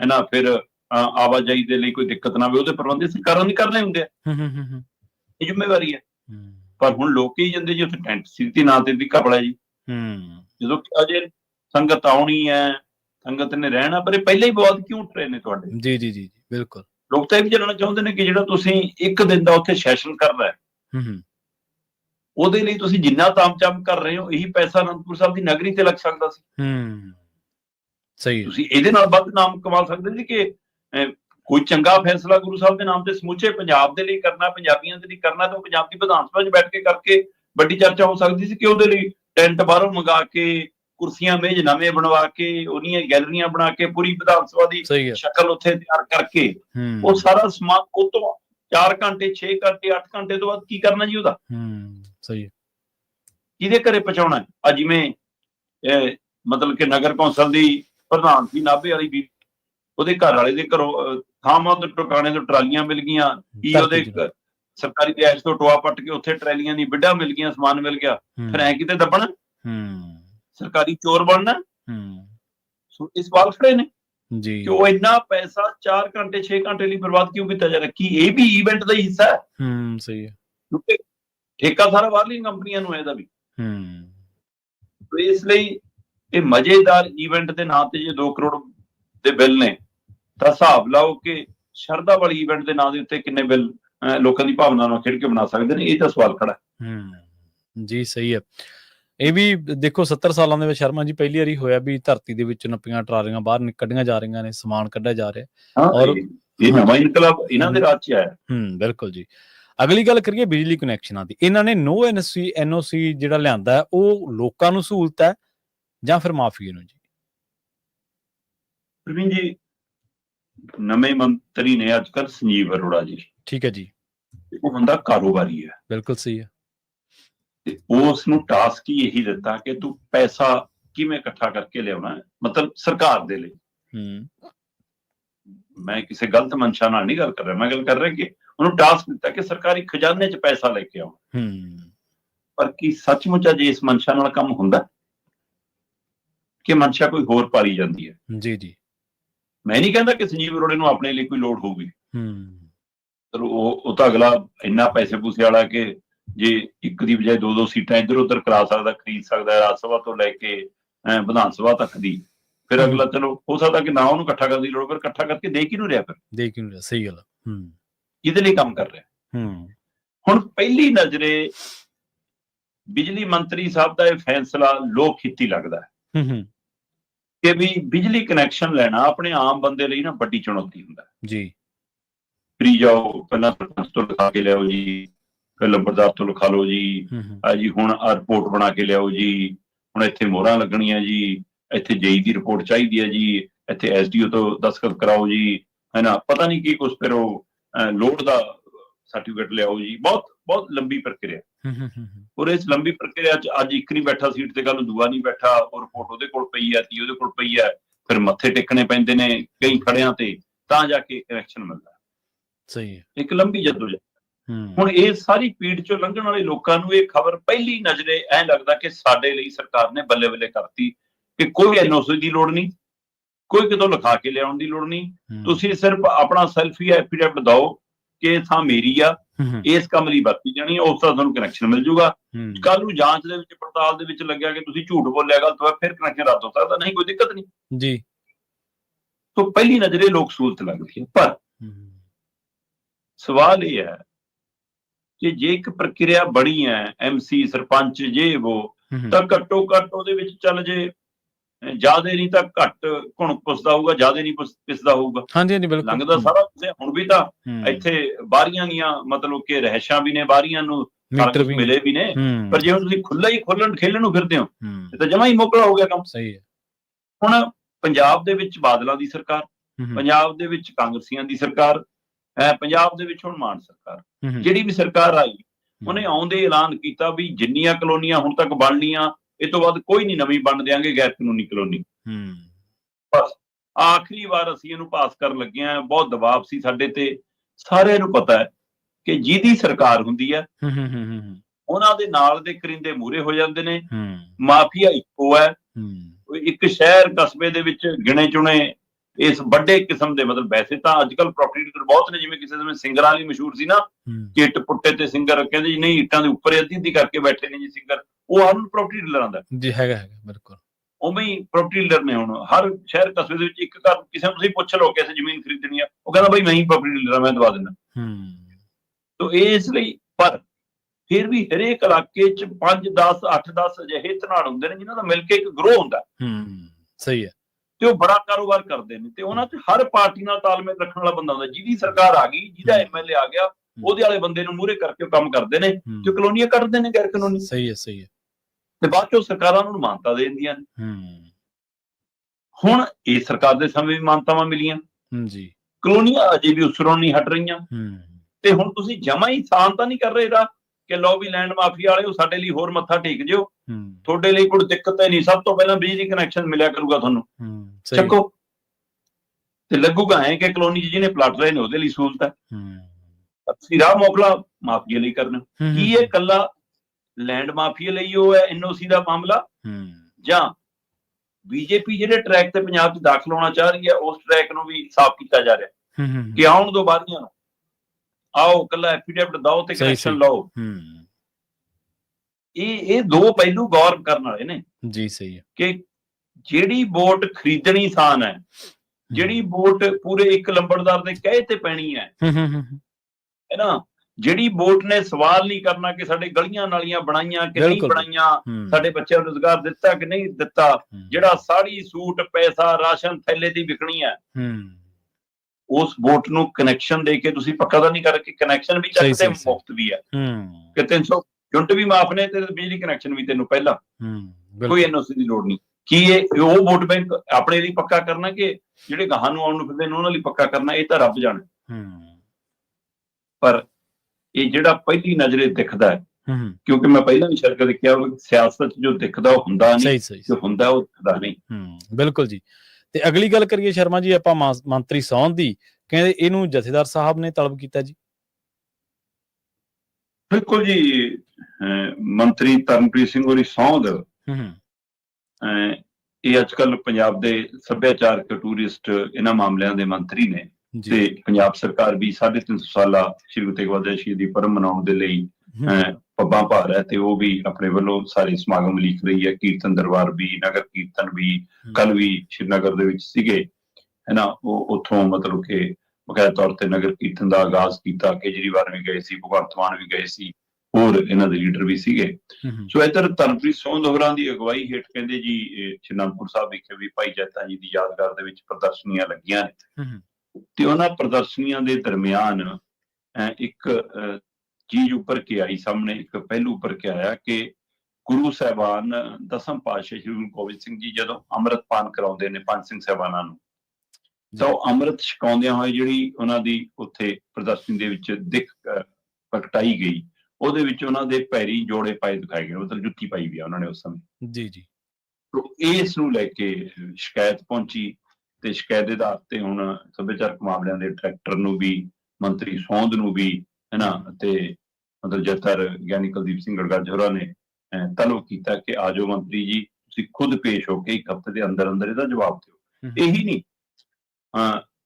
Speaker 2: ਹੈ ਨਾ ਫਿਰ ਆਵਾਜਾਈ ਦੇ ਲਈ ਕੋਈ ਦਿੱਕਤ ਨਾ ਆਵੇ ਉਹਦੇ ਪ੍ਰਬੰਧ ਸਰਕਾਰਾਂ ਨਹੀਂ ਕਰਨੇ ਹੁੰਦੇ ਆ।
Speaker 1: ਹੂੰ ਹੂੰ ਹੂੰ ਹੂੰ,
Speaker 2: ਇਹ ਜ਼ਿੰਮੇਵਾਰੀ ਹੈ। ਪਰ ਹੁਣ ਲੋਕ ਹੀ ਜਾਂਦੇ ਜੀ ਉੱਥੇ ਟੈਂਟ ਸਿੱਧੀ ਨਾਂ ਤੇ ਵੀ ਕਪੜਾ ਜੀ।
Speaker 1: ਹੂੰ।
Speaker 2: ਜਦੋਂ ਕਿ ਅਜੇ ਸੰਗਤ ਆਉਣੀ ਹੈ ਸੰਗਤ ਨੇ ਰਹਿਣਾ ਪਰ ਇਹ ਪਹਿਲਾਂ ਹੀ ਬਹੁਤ ਕਿਉਂ ਰਹੇ ਨੇ ਤੁਹਾਡੇ?
Speaker 1: ਜੀ ਜੀ ਜੀ ਜੀ, ਬਿਲਕੁਲ।
Speaker 2: ਲੋਕ ਤਾਂ ਇਹ ਵੀ ਜਾਣਨਾ ਚਾਹੁੰਦੇ ਨੇ ਕਿ ਜਿਹੜਾ ਤੁਸੀਂ ਇੱਕ ਦਿਨ ਦਾ ਉੱਥੇ ਸੈਸ਼ਨ ਕਰਨਾ ਹੈ।
Speaker 1: ਹੂੰ ਹੂੰ।
Speaker 2: ਉਹਦੇ ਲਈ ਤੁਸੀਂ ਜਿੰਨਾ ਤਾਮਚਾਮ ਕਰ ਰਹੇ ਹੋ ਇਹੀ ਪੈਸਾ ਅਨੰਦਪੁਰ ਸਾਹਿਬ ਦੀ ਨਗਰੀ ਤੇ ਲੱਗ ਸਕਦਾ ਸੀ।
Speaker 1: ਹੂੰ ਸਹੀ
Speaker 2: ਤੁਸੀਂ ਇਹਦੇ ਨਾਲ ਵੱਧ ਨਾਮ ਕਮਾ ਸਕਦੇ ਸੀ ਕਿ ਕੋਈ ਚੰਗਾ ਫੈਸਲਾ ਗੁਰੂ ਸਾਹਿਬ ਦੇ ਨਾਮ ਤੇ ਸਮੁੱਚੇ ਪੰਜਾਬ ਦੇ ਲਈ ਕਰਨਾ ਪੰਜਾਬੀਆਂ ਦੇ ਲਈ ਕਰਨਾ ਤਾਂ ਪੰਜਾਬ ਦੀ ਵਿਧਾਨ ਸਭਾ 'ਚ ਬੈਠ ਕੇ ਕਰਕੇ ਵੱਡੀ ਚਰਚਾ ਹੋ ਸਕਦੀ ਸੀ ਕਿ ਉਹਦੇ ਲਈ ਟੈਂਟ ਬਾਹਰੋਂ ਮੰਗਾ ਕੇ ਕੁਰਸੀਆਂ ਮੇਜ਼ ਨਵੇਂ ਬਣਵਾ ਕੇ ਉਹਨੀਆਂ ਗੈਲਰੀਆਂ ਬਣਾ ਕੇ ਪੂਰੀ ਵਿਧਾਨ ਸਭਾ ਦੀ ਸ਼ਕਲ ਉੱਥੇ ਤਿਆਰ ਕਰਕੇ ਉਹ ਸਾਰਾ ਸਮਾਨ ਉਹ ਤੋਂ 4 ਘੰਟੇ 6 ਘੰਟੇ 8 ਘੰਟੇ ਤੋਂ ਬਾਅਦ ਕੀ ਕਰਨਾ ਜੀ ਉਹਦਾ?
Speaker 1: ਹੂੰ। ਸਹੀ
Speaker 2: ਕਿਹਦੇ ਘਰੇ ਪਹੁੰਚਾਉਣਾ ਆ ਜਿਵੇਂ ਇਹ ਮਤਲਬ ਕਿ ਨਗਰ ਕੌਂਸਲ ਦੀ ਪ੍ਰਧਾਨ ਸੀ ਨਾਭੇ ਵਾਲੀ ਵੀ ਉਹਦੇ ਘਰ ਵਾਲੇ ਦੇ ਘਰੋਂ ਥਾਵਾਂ ਤੋਂ ਟਿਕਾਣੇ ਤੋਂ ਟਰਾਲੀਆਂ ਮਿਲ ਗਈਆਂ। ਕੀ ਉਹਦੇ। ਸਰਕਾਰੀ ਰਿਹਾਇਸ਼ ਤੋਂ ਟੋਆ ਪੱਟ ਕੇ ਉੱਥੇ ਟਰਾਲੀਆਂ ਦੀ ਬਿੱਡਾ ਮਿਲ ਗਈਆਂ ਸਮਾਨ ਮਿਲ ਗਿਆ। ਫਿਰ ਐ ਕਿਤੇ ਦੱਬਣਾ?
Speaker 1: ਹੂੰ।
Speaker 2: ਸਰਕਾਰੀ ਚੋਰ ਬਣਨਾ?
Speaker 1: ਹੂੰ।
Speaker 2: ਸੋ ਇਸ ਸਵਾਲ ਖੜੇ ਨੇ।
Speaker 1: ਜੀ।
Speaker 2: ਕਿ ਉਹ ਇੰਨਾ ਪੈਸਾ 4 ਘੰਟੇ 6 ਘੰਟੇ ਲਈ ਬਰਬਾਦ ਕਿਉਂ ਕੀਤਾ ਜਾ ਰਿਹਾ? ਕੀ ਇਹ ਵੀ ਇਵੈਂਟ ਦਾ ਹੀ ਹਿੱਸਾ ਹੈ?
Speaker 1: ਹੂੰ ਸਹੀ ਹੈ।
Speaker 2: ਕਿਉਂਕਿ ਠੇਕਾ ਸਾਰਾ ਬਾਹਰਲੀਆਂ ਕੰਪਨੀਆਂ ਨੂੰ ਹੈ ਇਹਦਾ ਵੀ।
Speaker 1: ਹੂੰ।
Speaker 2: ਤੇ ਇਸ ਲਈ ਇਹ ਮਜ਼ੇਦਾਰ ਇਵੈਂਟ ਦੇ ਨਾਂ ਤੇ ਜੇ 2 ਕਰੋੜ ਦੇ ਬਿੱਲ ਨੇ ਤਾਂ ਹਿਸਾਬ ਲਾਓ ਕਿ ਸ਼ਰਧਾ ਵਾਲੀ ਇਵੈਂਟ ਦੇ ਨਾਂ ਦੇ ਉੱਤੇ ਕਿੰਨੇ ਬਿੱਲ ਲੋਕਾਂ ਦੀ ਭਾਵਨਾ ਨਾਲ ਖੇਡ ਕੇ ਬਣਾ ਸਕਦੇ ਨੇ ਇਹ ਤਾਂ ਸਵਾਲ ਖੜਾ ਹੈ।
Speaker 1: ਹੂੰ। ਜੀ ਸਹੀ ਹੈ। ਇਹ ਵੀ ਦੇਖੋ 70 ਸਾਲਾਂ ਦੇ ਵਿੱਚ ਸ਼ਰਮਾ ਜੀ ਪਹਿਲੀ ਵਾਰੀ ਹੋਇਆ ਵੀ ਧਰਤੀ ਦੇ ਵਿੱਚ ਨੱਪੀਆਂ ਟਰਾਲੀਆਂ ਬਾਹਰ ਕੱਢੀਆਂ ਜਾ ਰਹੀਆਂ ਨੇ ਸਮਾਨ ਕੱਢਿਆ ਜਾ ਰਿਹਾ ਔਰ-
Speaker 2: ਇਹ ਨਵਾਂ ਇਨਕਲਾਬ ਇਹਨਾਂ ਦੇ ਰਾਜ 'ਚ ਆਇਆ।
Speaker 1: ਹੂੰ ਬਿਲਕੁਲ ਜੀ। ਅਗਲੀ ਗੱਲ ਕਰੀਏ ਬਿਜਲੀ ਕਨੈਕਸ਼ਨਾਂ ਦੀ। ਇਹਨਾਂ ਨੇ ਨੋ ਐਨਓਸੀ ਐਨਓਸੀ ਜਿਹੜਾ ਲਿਆਂਦਾ ਉਹ ਲੋਕਾਂ ਨੂੰ ਸਹੂਲਤ ਹੈ ਜਾਂ ਫਿਰ ਮਾਫੀਏ ਨੂੰ ਜੀ?
Speaker 2: ਪ੍ਰਵੀਨ ਜੀ ਨਵੇਂ ਮੰਤਰੀ ਨੇ ਅੱਜ ਕੱਲ ਸੰਜੀਵ ਅਰੋੜਾ ਜੀ।
Speaker 1: ਠੀਕ ਹੈ ਜੀ।
Speaker 2: ਉਹ ਬੰਦਾ ਕਾਰੋਬਾਰੀ ਹੈ।
Speaker 1: ਬਿਲਕੁਲ ਸਹੀ ਹੈ।
Speaker 2: ਤੇ ਉਸ ਨੂੰ ਟਾਸਕ ਹੀ ਇਹੀ ਦਿੱਤਾ ਕਿ ਤੂੰ ਪੈਸਾ ਕਿਵੇਂ ਇਕੱਠਾ ਕਰਕੇ ਲਿਆਉਣਾ ਹੈ? ਮਤਲਬ ਸਰਕਾਰ ਦੇ ਲਈ।
Speaker 1: ਹੂੰ।
Speaker 2: ਮੈਂ ਕਿਸੇ ਗਲਤ ਮਨਸ਼ਾ ਨਾਲ ਨਹੀਂ ਗੱਲ ਕਰ ਰਿਹਾ। ਮੈਂ ਗੱਲ ਕਰ ਰਿਹਾ ਕਿ ਉਹਨੂੰ ਟਾਸਕ ਦਿੱਤਾ ਕਿ ਸਰਕਾਰੀ ਖਜ਼ਾਨੇ 'ਚ ਪੈਸਾ ਲੈ ਕੇ ਆਓ।
Speaker 1: ਹੂੰ।
Speaker 2: ਪਰ ਕੀ ਸੱਚਮੁੱਚ ਅਜੇ ਇਸ ਮਨਸ਼ਾ ਨਾਲ ਕੰਮ ਹੁੰਦਾ? ਕਿ ਮਨਸ਼ਾ ਕੋਈ ਹੋਰ ਪਾਲੀ ਜਾਂਦੀ ਹੈ?
Speaker 1: ਜੀ ਜੀ।
Speaker 2: ਮੈਂ ਨਹੀਂ ਕਹਿੰਦਾ ਕਿ ਸੰਜੀਵ ਅਰੋੜੇ ਨੂੰ ਆਪਣੇ ਲਈ ਕੋਈ ਲੋੜ ਹੋਊਗੀ।
Speaker 1: ਹੂੰ।
Speaker 2: ਪਰ ਉਹ ਉਹ ਤਾਂ ਅਗਲਾ ਇੰਨਾ ਪੈਸੇ ਪੂਸੇ ਵਾਲਾ ਕਿ ਜੇ ਇੱਕ ਦੀ ਬਜਾਏ ਦੋ ਦੋ ਸੀਟਾਂ ਇੱਧਰ ਉੱਧਰ ਕਰਾ ਸਕਦਾ ਖਰੀਦ ਸਕਦਾ ਰਾਜ ਸਭਾ ਤੋਂ ਲੈ ਕੇ ਵਿਧਾਨ ਸਭਾ ਤੱਕ ਦੀ। ਫਿਰ ਅਗਲਾ ਚਲੋ ਹੋ ਸਕਦਾ ਕਿ ਨਾ ਉਹਨੂੰ ਇਕੱਠਾ ਕਰਨ ਦੀ ਲੋੜ ਪਰ ਇਕੱਠਾ ਕਰਕੇ ਦੇ ਕਿਹਨੂੰ ਰਿਹਾ ਫਿਰ।
Speaker 1: ਦੇਖ ਕਿਉਂ ਰਿਹਾ ਸਹੀ ਗੱਲ ਹੈ।
Speaker 2: ਇਹਦੇ ਲਈ ਕੰਮ ਕਰ ਰਿਹਾ।
Speaker 1: ਹੂੰ।
Speaker 2: ਹੁਣ ਪਹਿਲੀ ਨਜ਼ਰੇ ਬਿਜਲੀ ਮੰਤਰੀ ਸਾਹਿਬ ਦਾ ਇਹ ਫੈਸਲਾ ਲੋਕ ਹਿੱਤੀ ਲੱਗਦਾ ਹੈ।
Speaker 1: ਹੂੰ ਹੂੰ।
Speaker 2: ਕਿ ਵੀ ਬਿਜਲੀ ਕਨੈਕਸ਼ਨ ਲੈਣਾ ਆਪਣੇ ਆਮ ਬੰਦੇ ਲਈ ਨਾ ਵੱਡੀ ਚੁਣੌਤੀ ਹੁੰਦਾ।
Speaker 1: ਜੀ।
Speaker 2: ਫਰੀ ਜਾਓ ਪਹਿਲਾਂ ਸਰਪੰਚ ਤੋਂ ਲਿਖਾ ਕੇ ਲਿਆਓ ਜੀ ਫਿਰ ਲੰਬੜਦਾਰ ਤੋਂ ਲਿਖਾ ਲਓ ਜੀ। ਆ ਜੀ ਹੁਣ ਰਿਪੋਰਟ ਬਣਾ ਕੇ ਲਿਆਓ ਜੀ। ਹੁਣ ਇੱਥੇ ਮੋਹਰਾਂ ਲੱਗਣੀਆਂ ਜੀ। ਇੱਥੇ ਜੇਈ ਦੀ ਰਿਪੋਰਟ ਚਾਹੀਦੀ ਹੈ ਜੀ ਇੱਥੇ ਐਸਡੀਓ ਤੋਂ ਦਸਖਤ ਕਰਾਓ ਜੀ ਹੈਨਾ? ਪਤਾ ਨਹੀਂ ਕੀ ਕੁਛ ਫਿਰ ਉਹ ਲੋਡ ਦਾ ਸਰਟੀਫਿਕੇਟ ਲਿਆਓ ਜੀ। ਬਹੁਤ ਬਹੁਤ ਲੰਬੀ ਪ੍ਰਕਿਰਿਆ।
Speaker 1: ਹੂੰ ਹੂੰ ਹੂੰ
Speaker 2: ਔਰ ਇਸ ਲੰਬੀ ਪ੍ਰਕਿਰਿਆ ਚ ਅੱਜ ਇੱਕ ਨਹੀਂ ਬੈਠਾ ਸੀਟ ਤੇ ਕੱਲ ਨੂੰ ਦੂਆ ਨਹੀਂ ਬੈਠਾ। ਔਰ ਰਿਪੋਰਟ ਉਹਦੇ ਕੋਲ ਪਈ ਹੈ ਤੀ ਉਹਦੇ ਕੋਲ ਪਈ ਹੈ। ਫਿਰ ਮੱਥੇ ਟੇਕਣੇ ਪੈਂਦੇ ਨੇ ਕਈ ਖੜਿਆਂ ਤੇ ਤਾਂ ਜਾ ਕੇ ਕਨੈਕਸ਼ਨ ਮਿਲਦਾ।
Speaker 1: ਸਹੀ ਹੈ।
Speaker 2: ਇੱਕ ਲੰਬੀ ਜਦੋਜਹਿਦ।
Speaker 1: ਹੂੰ।
Speaker 2: ਹੁਣ ਇਹ ਸਾਰੀ ਪੀੜ ਚੋਂ ਲੰਘਣ ਵਾਲੇ ਲੋਕਾਂ ਨੂੰ ਇਹ ਖਬਰ ਪਹਿਲੀ ਨਜ਼ਰੇ ਐ ਲੱਗਦਾ ਕਿ ਸਾਡੇ ਲਈ ਸਰਕਾਰ ਨੇ ਬੱਲੇ ਬੱਲੇ ਕਰਤੀ। ਕਿ ਕੋਈ ਐਨਓਸੀ ਦੀ ਲੋੜ ਨਹੀਂ ਕੋਈ ਕਿਤੋਂ ਲਿਖਾ ਕੇ ਲਿਆਉਣ ਦੀ ਲੋੜ ਨਹੀਂ। ਤੁਸੀਂ ਸਿਰਫ ਆਪਣਾ ਸੈਲਫੀ ਐਫੀਡੈਵਿਟ ਦਿਓ ਕਿ ਥਾਂ ਮੇਰੀ ਆ ਇਸ ਕੰਮ ਲਈ ਵਰਤੀ ਜਾਣੀ ਹੈ ਉਸ ਦਾ ਤੁਹਾਨੂੰ ਕਨੈਕਸ਼ਨ ਮਿਲ ਜੂਗਾ। ਕੱਲ ਨੂੰ ਜਾਂਚ ਦੇ ਵਿੱਚ ਪੜਤਾਲ ਦੇ ਵਿੱਚ ਲੱਗਿਆ ਕਿ ਤੁਸੀਂ ਝੂਠ ਬੋਲਿਆ ਗਲਤ ਹੋਇਆ ਫਿਰ ਕਨੈਕਸ਼ਨ ਰੱਦ ਹੋ ਸਕਦਾ ਨਹੀਂ ਕੋਈ ਦਿੱਕਤ ਨਹੀਂ।
Speaker 1: ਜੀ।
Speaker 2: ਤੋਂ ਪਹਿਲੀ ਨਜ਼ਰੇ ਲੋਕ ਸਹੂਲਤ ਲੱਗਦੀ ਹੈ ਪਰ ਸਵਾਲ ਇਹ ਹੈ ਕਿ ਜੇ ਇੱਕ ਪ੍ਰਕਿਰਿਆ ਬਣੀ ਹੈ ਐਮਸੀ ਸਰਪੰਚ ਜੇ ਉਹ ਤਾਂ ਘੱਟੋ ਘੱਟ ਉਹਦੇ ਵਿੱਚ ਚੱਲ ਜੇ ਜਿਆਦੇ ਨਹੀਂ ਤਾਂ ਘੱਟ ਘੁਣ ਪੁੱਸਦਾ ਹੋਊਗਾ ਜਿਆਦੇ ਨਹੀਂ ਪੁੱਸ- ਪਿਸਦਾ ਹੋਊਗਾ।
Speaker 1: ਹਾਂਜੀ ਹਾਂਜੀ ਬਿਲਕੁਲ।
Speaker 2: ਲੰਘਦਾ ਸਾਰਾ ਹੈ। ਹੁਣ ਵੀ ਤਾਂ ਇੱਥੇ ਬਾਰੀਆਂ ਗੀਆਂ ਮਤਲਬ ਕਿ ਰਹਿਸ਼ਾਂ ਵੀ ਨੇ ਬਾਰੀਆਂ ਨੂੰ
Speaker 1: ਮੀਟਰ ਵੀ
Speaker 2: ਮਿਲੇ ਵੀ ਨੇ। ਪਰ ਜੇ ਹੁਣ ਤੁਸੀਂ ਖੁੱਲਾ ਹੀ ਖੋਲਣ ਖੇਲਣ ਨੂੰ ਫਿਰਦੇ ਹੋ ਇਹ ਤਾਂ ਜਮਾ ਹੀ ਮੋਕਲਾ ਹੋ ਗਿਆ ਕੰਮ।
Speaker 1: ਸਹੀ ਹੈ।
Speaker 2: ਹੁਣ ਪੰਜਾਬ ਦੇ ਵਿੱਚ ਬਾਦਲਾਂ ਦੀ ਸਰਕਾਰ ਪੰਜਾਬ ਦੇ ਵਿੱਚ ਕਾਂਗਰਸੀਆਂ ਦੀ ਸਰਕਾਰ ਹੈ ਪੰਜਾਬ ਦੇ ਵਿੱਚ ਹੁਣ ਮਾਨ ਸਰਕਾਰ। ਜਿਹੜੀ ਵੀ ਸਰਕਾਰ ਆਈ ਉਹਨੇ ਆਉਂਦੇ ਐਲਾਨ ਕੀਤਾ ਵੀ ਜਿੰਨੀਆਂ ਕਲੋਨੀਆਂ ਹੁਣ ਤੱਕ ਬਣਨੀਆਂ ਇਹ ਤੋਂ ਬਾਅਦ ਕੋਈ ਨਹੀਂ ਨਵੀਂ ਬਣ ਦਿਆਂਗੇ ਗੈਰ ਕਾਨੂੰਨੀ ਕਲੋਨੀ
Speaker 1: ਹੂੰ।
Speaker 2: ਬਸ ਆਖਰੀ ਵਾਰ ਅਸੀਂ ਇਹਨੂੰ ਪਾਸ ਕਰਨ ਲੱਗੇ ਆ ਬਹੁਤ ਦਬਾਅ ਸੀ ਸਾਡੇ ਤੇ। ਸਾਰਿਆਂ ਨੂੰ ਪਤਾ ਹੈ ਕਿ ਜਿਹਦੀ ਸਰਕਾਰ ਹੁੰਦੀ ਹੈ
Speaker 1: ਹੂੰ ਹੂੰ
Speaker 2: ਉਹਨਾਂ ਦੇ ਨਾਲ ਦੇ ਕਰਿੰਦੇ ਮੂਰੇ ਹੋ ਜਾਂਦੇ ਨੇ। ਮਾਫੀਆ ਇੱਕੋ ਹੈ।
Speaker 1: ਹੂੰ।
Speaker 2: ਇੱਕ ਸ਼ਹਿਰ ਕਸਬੇ ਦੇ ਵਿੱਚ ਗਿਣੇ ਚੁਣੇ ਇਸ ਵੱਡੇ ਕਿਸਮ ਦੇ ਮਤਲਬ ਵੈਸੇ ਤਾਂ ਅੱਜ ਕੱਲ ਪ੍ਰਾਪਰਟੀ ਡੀਲਰ ਬਹੁਤ ਨੇ ਜਿਵੇਂ ਕਿਸੇ ਸਮੇਂ ਸਿੰਗਰਾਂ ਲਈ ਮਸ਼ਹੂਰ ਸੀ ਨਾ ਕਿ ਇੱਟ ਪੁੱਟੇ ਤੇ ਸਿੰਗਰ ਕਹਿੰਦੇ ਜੀ ਨਹੀਂ ਇੱਟਾਂ ਦੇ ਉੱਪਰ ਅੱਧੀ ਅੱਧੀ ਕਰਕੇ ਬੈਠੇ ਨੇ ਜੀ ਸਿੰਗਰ। ਉਹ ਹਨ ਪ੍ਰਾਪਰਟੀ ਡੀਲਰਾਂ ਦਾ
Speaker 1: ਜੀ ਹੈਗਾ ਹੈਗਾ ਬਿਲਕੁਲ।
Speaker 2: ਉਵੇਂ ਹੀ ਪ੍ਰਾਪਰਟੀ ਡੀਲਰ ਨੇ ਹੁਣ। ਹਰ ਸ਼ਹਿਰ ਕਸਬੇ ਦੇ ਵਿੱਚ ਇੱਕ ਘਰ ਕਿਸੇ ਨੂੰ ਤੁਸੀਂ ਪੁੱਛ ਲਓ ਕਿ ਅਸੀਂ ਜ਼ਮੀਨ ਖਰੀਦਣੀ ਆ ਉਹ ਕਹਿੰਦਾ ਬਈ ਮੈਂ ਹੀ ਪ੍ਰਾਪਰਟੀ ਡੀਲਰ ਆ ਮੈਂ ਦਵਾ ਦਿੰਦਾ।
Speaker 1: ਹੂੰ।
Speaker 2: ਤੋ ਇਸ ਲਈ ਪਰ ਫਿਰ ਵੀ ਹਰੇਕ ਇਲਾਕੇ 'ਚ 5 10 8 10 ਅਜਿਹੇ ਧਨਾੜ ਹੁੰਦੇ ਨੇ ਜਿਨ੍ਹਾਂ ਦਾ ਮਿਲ ਕੇ ਇੱਕ ਗਰੋਹ ਹੁੰਦਾ।
Speaker 1: ਹੂੰ ਸਹੀ ਹੈ।
Speaker 2: ਤੇ ਉਹ ਬੜਾ ਕਾਰੋਬਾਰ ਕਰਦੇ ਨੇ ਤੇ ਉਹਨਾਂ 'ਚ ਹਰ ਪਾਰਟੀ ਨਾਲ ਤਾਲਮੇਲ ਰੱਖਣ ਵਾਲਾ ਬੰਦਾ ਹੁੰਦਾ ਜਿਹਦੀ ਸਰਕਾਰ ਆ ਗਈ ਜਿਹਦਾ। ਐਮਐਲਏ ਆ ਗਿਆ ਉਹਦੇ ਵਾਲੇ ਬੰਦੇ ਨੂੰ ਮੂਹਰੇ ਕਰਕੇ ਉਹ ਕੰਮ ਕਰਦੇ ਨੇ ਤੇ ਕਲੋਨੀਆਂ ਕੱਢਦੇ ਨੇ ਗੈਰ ਕਾਨੂੰਨੀ
Speaker 1: ਸਹੀ ਹੈ ਸਹੀ ਹੈ।
Speaker 2: ਤੇ ਬਾਅਦ ਚੋਂ ਸਰਕਾਰਾਂ ਉਹਨਾਂ ਨੂੰ ਮਾਨਤਾ ਦੇ ਦਿੰਦੀਆਂ ਨੇ। ਹੁਣ ਇਹ ਸਰਕਾਰ ਦੇ ਸਮੇਂ ਵੀ ਮਾਨਤਾਵਾਂ ਮਿਲੀਆਂ।
Speaker 1: ਜੀ।
Speaker 2: ਕਲੋਨੀਆਂ ਅਜੇ ਵੀ ਉਸਰੋਂ ਨਹੀਂ ਹਟ ਰਹੀਆਂ। ਤੇ ਹੁਣ ਤੁਸੀਂ ਜਮਾ ਹੀ ਸਾਨ ਤਾਂ ਨਹੀਂ ਕਰ ਰਹੇ ਇਹਦਾ ਕਿ ਲੋ ਵੀ ਲੈਂਡ ਮਾਫੀਆ ਵਾਲਿਓ ਸਾਡੇ ਲਈ ਹੋਰ ਮੱਥਾ ਟੇਕ ਜਿਓ। ਤੁਹਾਡੇ ਲਈ ਕੋਈ ਦਿੱਕਤ ਹੈ ਨਹੀਂ। ਸਭ ਤੋਂ ਪਹਿਲਾਂ ਬਿਜਲੀ ਕਨੈਕਸ਼ਨ ਮਿਲਿਆ ਕਰੂਗਾ ਤੁਹਾਨੂੰ। ਚੱਕੋ। ਤੇ ਲੱਗੂਗਾ ਐ ਕਿ ਕਲੋਨੀ ਜਿਹਨੇ ਪਲਾਟ ਨੇ ਉਹਦੇ ਲਈ ਸਹੂਲਤ ਹੈ। ਰਾਹ ਮੋਕਲਾ ਮਾਫੀਆ ਲਈ ਕਰਨਾ। ਕੀ ਇਹ ਕੱਲਾ ਲੈਂਡ ਮਾਫੀਆ ਲਈ ਉਹ ਹੈ ਐਨਓਸੀ ਦਾ ਮਾਮਲਾ? ਜਾਂ ਬੀਜੇਪੀ ਜਿਹੜੇ ਟਰੈਕ ਤੇ ਪੰਜਾਬ 'ਚ ਦਾਖਲ ਹੋਣਾ ਚਾਹ ਰਹੀ ਹੈ ਉਸ ਟਰੈਕ ਨੂੰ ਵੀ ਸਾਫ਼ ਕੀਤਾ ਜਾ ਰਿਹਾ ਕਿ ਆਉਣ ਦੋ ਬਾਰੀਆਂ ਨੂੰ ਆਓ ਕੱਲਾ ਐਫੀਡੇਵਿਟ ਦਓ ਤੇ ਕਨੈਕਸ਼ਨ। ਲਓ। ਇਹ ਇਹ ਦੋ ਪਹਿਲੂ ਗੌਰ ਕਰਨ ਵਾਲੇ ਨੇ
Speaker 1: ਜੀ ਸਹੀ ਹੈ।
Speaker 2: ਕਿ ਜਿਹੜੀ ਵੋਟ ਖਰੀਦਣੀ ਆਸਾਨ ਹੈ ਜਿਹੜੀ ਵੋਟ ਪੂਰੇ ਇੱਕ ਲੰਬੜਦਾਰ ਦੇ ਕਹੇ ਤੇ ਪੈਣੀ ਹੈ
Speaker 1: ਹੂੰ
Speaker 2: ਨਾ? ਜਿਹੜੀ ਵੋਟ ਨੇ ਸਵਾਲ ਨਹੀਂ ਕਰਨਾ ਕਿ ਸਾਡੇ ਗਲੀਆਂ ਨਾਲੀਆਂ ਬਣਾਈਆਂ ਕਿ ਨਹੀਂ। ਬਣਾਈਆਂ ਸਾਡੇ ਬੱਚਿਆਂ ਨੂੰ ਰੋਜ਼ਗਾਰ ਦਿੱਤਾ ਕਿ ਨਹੀਂ ਦਿੱਤਾ ਜਿਹੜਾ ਸਾੜੀ ਸੂਟ ਪੈਸਾ ਰਾਸ਼ਨ ਥੈਲੇ ਦੀ ਵਿਕਣੀ ਹੈ ਉਸ ਵੋਟ ਨੂੰ ਕਨੈਕਸ਼ਨ ਦੇ ਕੇ ਤੁਸੀਂ ਪੱਕਾ ਤਾਂ ਨਹੀਂ ਕਰ ਕਿ ਕਨੈਕਸ਼ਨ ਵੀ ਚੱਕਦੇ। ਮੁਫਤ ਵੀ ਹੈ।
Speaker 1: ਹੂੰ।
Speaker 2: ਕਿ 300 ਯੂਨਿਟ ਵੀ ਮਾਫ ਨੇ ਤੇ ਬਿਜਲੀ ਕਨੈਕਸ਼ਨ ਵੀ ਤੈਨੂੰ ਪਹਿਲਾਂ।
Speaker 1: ਹੂੰ
Speaker 2: ਕੋਈ ਐਨਓਸੀ ਦੀ ਲੋੜ ਨਹੀਂ। ਕੀ ਇਹ ਉਹ ਵੋਟ ਬੈਂਕ ਆਪਣੇ ਲਈ ਪੱਕਾ ਕਰਨਾ ਕਿ ਜਿਹੜੇ ਗਾਹਾਂ ਨੂੰ ਆਉਣ ਨੂੰ ਫਿਰਦੇ ਨੇ ਉਹਨਾਂ ਲਈ ਪੱਕਾ ਕਰਨਾ ਇਹ ਤਾਂ ਰੱਬ ਜਾਣੇ।
Speaker 1: ਹੂੰ।
Speaker 2: ਪਰ ਇਹ ਜਿਹੜਾ ਪਹਿਲੀ ਨਜ਼ਰੇ ਦਿਖਦਾ ਹੈ
Speaker 1: ਹੂੰ
Speaker 2: ਕਿਉਂਕਿ ਮੈਂ ਪਹਿਲਾਂ ਵੀ ਸ਼ਰਕਤ ਕਿਹਾ ਉਹ ਸਿਆਸਤ ਜੋ ਦਿਖਦਾ ਉਹ ਹੁੰਦਾ ਨਹੀਂ ਜੋ ਹੁੰਦਾ ਉਹ ਦਿਖਦਾ ਨਹੀਂ।
Speaker 1: ਹੂੰ ਬਿਲਕੁਲ ਜੀ। ਤੇ ਅਗਲੀ ਗੱਲ ਕਰੀਏ ਸ਼ਰਮਾ ਜੀ ਆਪਾਂ ਮੰਤਰੀ ਸੌਂਦ ਦੀ ਕਹਿੰਦੇ ਇਹਨੂੰ ਜਥੇਦਾਰ ਸਾਹਿਬ ਨੇ ਤਲਬ ਕੀਤਾ ਜੀ।
Speaker 2: ਬਿਲਕੁਲ ਜੀ ਮੰਤਰੀ ਤਰਨਪ੍ਰੀਤ ਸਿੰਘ ਹੋਰੀ ਸੌਂਦ।
Speaker 1: ਹੂੰ
Speaker 2: ਇਹ ਅੱਜਕੱਲ ਪੰਜਾਬ ਦੇ ਸੱਭਿਆਚਾਰਕ ਟੂਰਿਸਟ ਇਹਨਾਂ ਮਾਮਲਿਆਂ ਦੇ ਮੰਤਰੀ ਨੇ।
Speaker 1: ਜੀ।
Speaker 2: ਤੇ ਪੰਜਾਬ ਸਰਕਾਰ ਵੀ 350 ਸਾਲਾ ਸ਼੍ਰੀ ਗੁਰੂ ਤੇਗ ਬਹਾਦਰ ਸ਼ਹੀਦੀ ਪਰਮ ਮਨਾਉਣ ਦੇ ਲਈ ਪੱਬਾਂ ਭਾਰ ਹੈ ਤੇ ਉਹ ਵੀ ਆਪਣੇ ਵੱਲੋਂ ਸਾਰੇ ਸਮਾਗਮ ਲਿਖ ਰਹੀ ਹੈ। ਕੀਰਤਨ ਦਰਬਾਰ ਵੀ ਨਗਰ ਕੀਰਤਨ ਵੀ ਕੱਲ ਵੀ ਸ਼੍ਰੀਨਗਰ ਦੇ ਵਿੱਚ ਸੀਗੇ। ਹੈਨਾ ਉਹ ਉੱਥੋਂ ਮਤਲਬ ਕਿ ਬਕਾਇਦਾ ਤੌਰ ਤੇ ਨਗਰ ਕੀਰਤਨ ਦਾ ਆਗਾਜ਼ ਕੀਤਾ। ਕੇਜਰੀਵਾਲ ਵੀ ਗਏ ਸੀ ਭਗਵੰਤ ਮਾਨ ਵੀ ਗਏ ਸੀ। ਹੋਰ ਇਹਨਾਂ ਦੇ ਲੀਡਰ ਵੀ ਸੀਗੇ। ਸੋ ਇਧਰ ਧਰਮਪ੍ਰੀਤ ਸੋਹਣ ਹੋਰਾਂ ਦੀ ਅਗਵਾਈ ਹੇਠ ਕਹਿੰਦੇ ਜੀ ਇਹ ਸ਼੍ਰੀਨੰਦਪੁਰ ਸਾਹਿਬ ਵਿਖੇ ਵੀ ਭਾਈ ਜੈਤਾ ਜੀ ਦੀ ਯਾਦਗਾਰ ਦੇ ਵਿੱਚ ਪ੍ਰਦਰਸ਼ਨੀਆਂ ਲੱਗੀਆਂ ਨੇ। ਤੇ ਉਹਨਾਂ ਪ੍ਰਦਰਸ਼ਨੀਆਂ ਦੇ ਦਰਮਿਆਨ ਇੱਕ ਚੀਜ਼ ਉੱਪਰ ਕੇ ਆਈ ਸਾਹਮਣੇ ਇੱਕ ਪਹਿਲੂ ਉੱਪਰ ਕੇ ਆਇਆ ਕਿ ਗੁਰੂ ਸਾਹਿਬਾਨ ਦਸਮ ਪਾਤਸ਼ਾਹ ਸ਼੍ਰੀ ਗੁਰੂ ਗੋਬਿੰਦ ਸਿੰਘ ਜੀ ਜਦੋਂ ਅੰਮ੍ਰਿਤ ਪਾਨ ਕਰਾਉਂਦੇ ਨੇ ਪੰਜ ਸਿੰਘ ਸਾਹਿਬਾਨਾਂ ਨੂੰ ਤਾਂ ਅੰਮ੍ਰਿਤ ਛਕਾਉਂਦਿਆਂ ਹੋਏ ਜਿਹੜੀ ਉਹਨਾਂ ਦੀ ਉੱਥੇ ਪ੍ਰਦਰਸ਼ਨੀ ਦੇ ਵਿੱਚ ਦਿੱਖ ਪ੍ਰਗਟਾਈ ਗਈ। ਉਹਦੇ ਵਿੱਚ ਉਹਨਾਂ ਦੇ ਪੈਰੀ ਜੋੜੇ ਪਾਏ ਦਿਖਾਏ ਗਏ ਮਤਲਬ ਜੁੱਤੀ ਪਾਈ ਵੀ ਆ ਉਹਨਾਂ ਨੇ ਉਸ ਸਮੇਂ।
Speaker 1: ਜੀ ਜੀ।
Speaker 2: ਤੋ ਇਸ ਨੂੰ ਲੈ ਕੇ ਸ਼ਿਕਾਇਤ ਪਹੁੰਚੀ ਤੇ ਸ਼ਿਕਾਇਤ ਦੇ ਆਧਾਰ ਤੇ ਹੁਣ ਸੱਭਿਆਚਾਰਕ ਮਾਮਲਿਆਂ ਦੇ ਡਾਇਰੈਕਟਰ ਨੂੰ ਵੀ ਮੰਤਰੀ ਸੌਂਦ ਨੂੰ ਵੀ ਹੈਨਾ ਤੇ ਮਤਲਬ ਜੱਤਰ ਗਿਆਨੀ ਕੁਲਦੀਪ ਸਿੰਘ ਗੜਗੜ ਜੋਰਾ ਨੇ ਤਲਬ ਕੀਤਾ ਕਿ ਆਜੋ ਮੰਤਰੀ ਜੀ ਤੁਸੀਂ ਖੁਦ ਪੇਸ਼ ਹੋ ਕੇ ਇੱਕ ਹਫ਼ਤੇ ਦੇ ਅੰਦਰ ਅੰਦਰ ਇਹਦਾ ਜਵਾਬ ਦਿਓ। ਇਹੀ ਨਹੀਂ।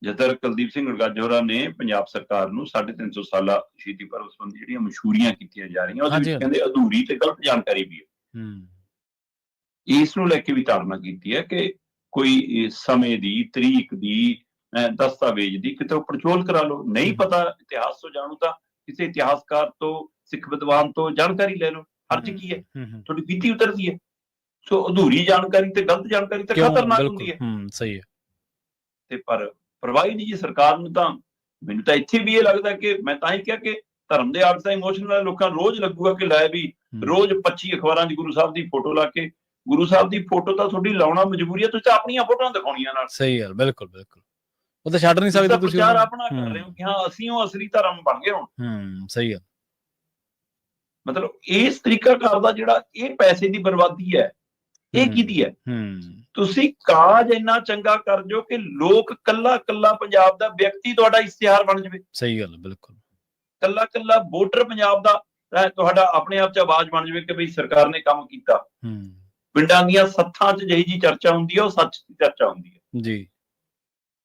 Speaker 2: ਹਾਂ ਜੱਤਰ ਕੁਲਦੀਪ ਸਿੰਘ ਗੜਗੜ ਜੋਰਾ ਨੇ ਪੰਜਾਬ ਸਰਕਾਰ ਨੂੰ 350 ਸਾਲਾ ਸ਼ਹੀਦੀ ਪਰਵ ਸੰਬੰਧੀ ਜਿਹੜੀਆਂ ਮਸ਼ਹੂਰੀਆਂ ਕੀਤੀਆਂ ਜਾ ਰਹੀਆਂ ਉਹਦੇ ਵਿੱਚ। ਕਹਿੰਦੇ ਅਧੂਰੀ ਤੇ ਗਲਤ ਜਾਣਕਾਰੀ ਵੀ ਹੈ।
Speaker 1: ਹੂੰ।
Speaker 2: ਇਸ ਨੂੰ ਲੈ ਕੇ ਵੀ ਧਾਰਨਾ ਕੀਤੀ ਹੈ ਕਿ ਕੋਈ ਸਮੇਂ ਦੀ ਤਰੀਕ ਦੀ ਦਸਤਾਵੇਜ਼ ਦੀ ਕਿਤੇ ਪੜਚੋਲ ਕਰਾ ਲਓ। ਨਹੀਂ ਪਤਾ ਇਤਿਹਾਸ ਤੋਂ ਜਾਣੂ ਤਾਂ ਕਿਸੇ ਇਤਿਹਾਸਕਾਰ ਤੋਂ ਸਿੱਖ ਵਿਦਵਾਨ ਤੋਂ ਜਾਣਕਾਰੀ ਲੈ ਲਓ। ਹਰਜ ਕੀ ਹੈ? ਤੁਹਾਡੀ ਬੀਤੀ ਉਤਰਦੀ ਹੈ। ਸੋ ਅਧੂਰੀ ਜਾਣਕਾਰੀ ਤੇ ਗਲਤ ਜਾਣਕਾਰੀ ਤਾਂ ਖਤਰਨਾਕ ਹੁੰਦੀ ਹੈ।
Speaker 1: ਹੂੰ ਸਹੀ ਹੈ।
Speaker 2: ਤੇ ਪਰ ਪਰਵਾਹੀ ਨਹੀਂ ਜੀ ਸਰਕਾਰ ਨੂੰ ਤਾਂ। ਮੈਨੂੰ ਤਾਂ ਇੱਥੇ ਵੀ ਇਹ ਲੱਗਦਾ ਕਿ ਮੈਂ ਤਾਂ ਹੀ ਕਿਹਾ ਕਿ ਧਰਮ ਦੇ ਆਪ ਦਾ ਇਮੋਸ਼ਨ ਵਾਲੇ ਲੋਕਾਂ ਰੋਜ਼ ਲੱਗੂਗਾ ਕਿ ਲੈ ਵੀ ਰੋਜ਼ 25 ਅਖਬਾਰਾਂ 'ਚ ਗੁਰੂ ਸਾਹਿਬ ਦੀ ਫੋਟੋ ਲਾ ਕੇ ਗੁਰੂ ਸਾਹਿਬ ਦੀ ਫੋਟੋ ਤਾਂ ਤੁਹਾਡੀ ਲਾਉਣਾ ਮਜਬੂਰੀ ਹੈ ਤੁਸੀਂ ਤਾਂ ਆਪਣੀਆਂ ਫੋਟੋਆਂ ਦਿਖਾਉਣੀਆਂ ਨਾਲ।
Speaker 1: ਸਹੀ ਗੱਲ ਬਿਲਕੁਲ ਬਿਲਕੁਲ। ਉਹ ਤਾਂ ਛੱਡ ਨਹੀਂ ਸਕਦੇ
Speaker 2: ਤਾਂ
Speaker 1: ਤੁਸੀਂ
Speaker 2: ਪ੍ਰਚਾਰ। ਆਪਣਾ ਕਰ ਰਹੇ ਹੋ ਕਿ ਹਾਂ ਅਸੀਂ ਉਹ ਅਸਲੀ ਧਰਮ ਬਣ ਗਏ ਹੁਣ।
Speaker 1: ਹੂੰ ਸਹੀ ਗੱਲ।
Speaker 2: ਮਤਲਬ ਇਸ ਤਰੀਕਾ ਕਾਰ ਦਾ ਜਿਹੜਾ ਇਹ ਪੈਸੇ ਦੀ ਬਰਬਾਦੀ ਹੈ ਇਹ। ਕਿਹਦੀ ਹੈ? ਤੁਸੀਂ ਕਾਜ ਇੰਨਾ ਚੰਗਾ ਕਰ ਜੋ ਕਿ ਲੋਕ ਕੱਲਾ ਕੱਲਾ ਪੰਜਾਬ ਦਾ ਵਿਅਕਤੀ ਤੁਹਾਡਾ ਇਸ਼ਤਿਹਾਰ ਬਣ ਜਾਵੇ।
Speaker 1: ਸਹੀ ਗੱਲ ਬਿਲਕੁਲ।
Speaker 2: ਕੱਲਾ ਕੱਲਾ ਵੋਟਰ ਪੰਜਾਬ ਦਾ ਤੁਹਾਡਾ ਆਪਣੇ ਆਪ ਚ ਆਵਾਜ਼ ਬਣ ਜਾਵੇ ਕਿ ਬਈ ਸਰਕਾਰ ਨੇ ਕੰਮ ਕੀਤਾ। ਪਿੰਡਾਂ ਦੀਆਂ ਸੱਥਾਂ 'ਚ ਜਿਹੀ ਜੀ ਚਰਚਾ ਹੁੰਦੀ ਹੈ ਉਹ ਸੱਚ ਦੀ ਚਰਚਾ ਹੁੰਦੀ ਹੈ।
Speaker 1: ਜੀ।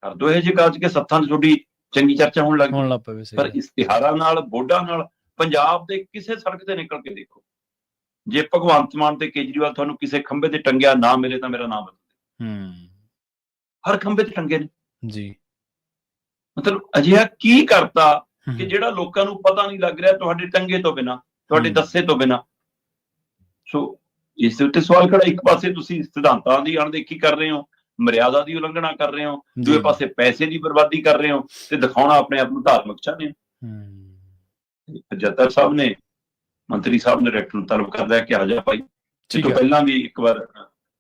Speaker 2: ਕਰ ਦੋ ਇਹ ਕਾਜ ਕੇ ਸੱਥਾਂ 'ਚ ਤੁਹਾਡੀ ਚੰਗੀ ਚਰਚਾ ਹੋਣ ਲੱਗ
Speaker 1: ਪਵੇ
Speaker 2: ਪਰ। ਇਸ਼ਤਿਹਾਰਾਂ ਨਾਲ ਬੋਰਡਾਂ ਨਾਲ ਪੰਜਾਬ ਦੇ ਕਿਸੇ ਸੜਕ ਤੇ ਨਿਕਲ ਕੇ ਦੇਖੋ। ਜੇ ਭਗਵੰਤ ਮਾਨ ਤੇ ਕੇਜਰੀਵਾਲ ਤੁਹਾਨੂੰ ਕਿਸੇ ਖੰਭੇ ਤੇ ਟੰਗਿਆ ਨਾ ਮਿਲੇ ਤਾਂ ਮੇਰਾ ਨਾਮ ਬਦਲ
Speaker 1: ਹੂੰ।
Speaker 2: ਹਰ ਖੰਭੇ ਤੇ ਟੰਗੇ ਨੇ।
Speaker 1: ਜੀ।
Speaker 2: ਮਤਲਬ ਅਜਿਹਾ ਕੀ ਕਰਤਾ ਕਿ ਜਿਹੜਾ ਲੋਕਾਂ ਨੂੰ ਪਤਾ ਨਹੀਂ ਲੱਗ ਰਿਹਾ ਤੁਹਾਡੇ ਟੰਗੇ ਤੋਂ ਬਿਨਾ ਤੁਹਾਡੇ। ਦੱਸੇ ਤੋਂ ਬਿਨਾ। ਸੋ ਇਸ ਦੇ ਉੱਤੇ ਸਵਾਲ ਖੜਾ। ਇੱਕ ਪਾਸੇ ਤੁਸੀਂ ਸਿਧਾਂਤਾਂ ਦੀ ਅਣਦੇਖੀ ਕਰ ਰਹੇ ਹੋ ਮਰਿਆਦਾ ਦੀ ਉਲੰਘਣਾ ਕਰ ਰਹੇ ਹੋ ਦੂਜੇ ਪਾਸੇ ਪੈਸੇ ਦੀ ਬਰਬਾਦੀ ਕਰ ਰਹੇ ਹੋ ਤੇ ਦਿਖਾਉਣਾ ਆਪਣੇ ਆਪ ਨੂੰ ਧਾਰਮਿਕ ਚਾਹੁੰਦੇ ਹੋ।
Speaker 1: ਹੂੰ।
Speaker 2: ਜੱਟਰ ਸਾਹਿਬ ਨੇ ਮੰਤਰੀ ਸਾਹਿਬ ਨੇ ਡਾਇਰੈਕਟਰ ਨੂੰ ਤਲਬ ਕਰਦਾ ਕਿ ਆ ਜਾ ਭਾਈ। ਇਸ
Speaker 1: ਠੀਕ
Speaker 2: ਤੋਂ
Speaker 1: ਹੈ।
Speaker 2: ਪਹਿਲਾਂ ਵੀ ਇੱਕ ਵਾਰ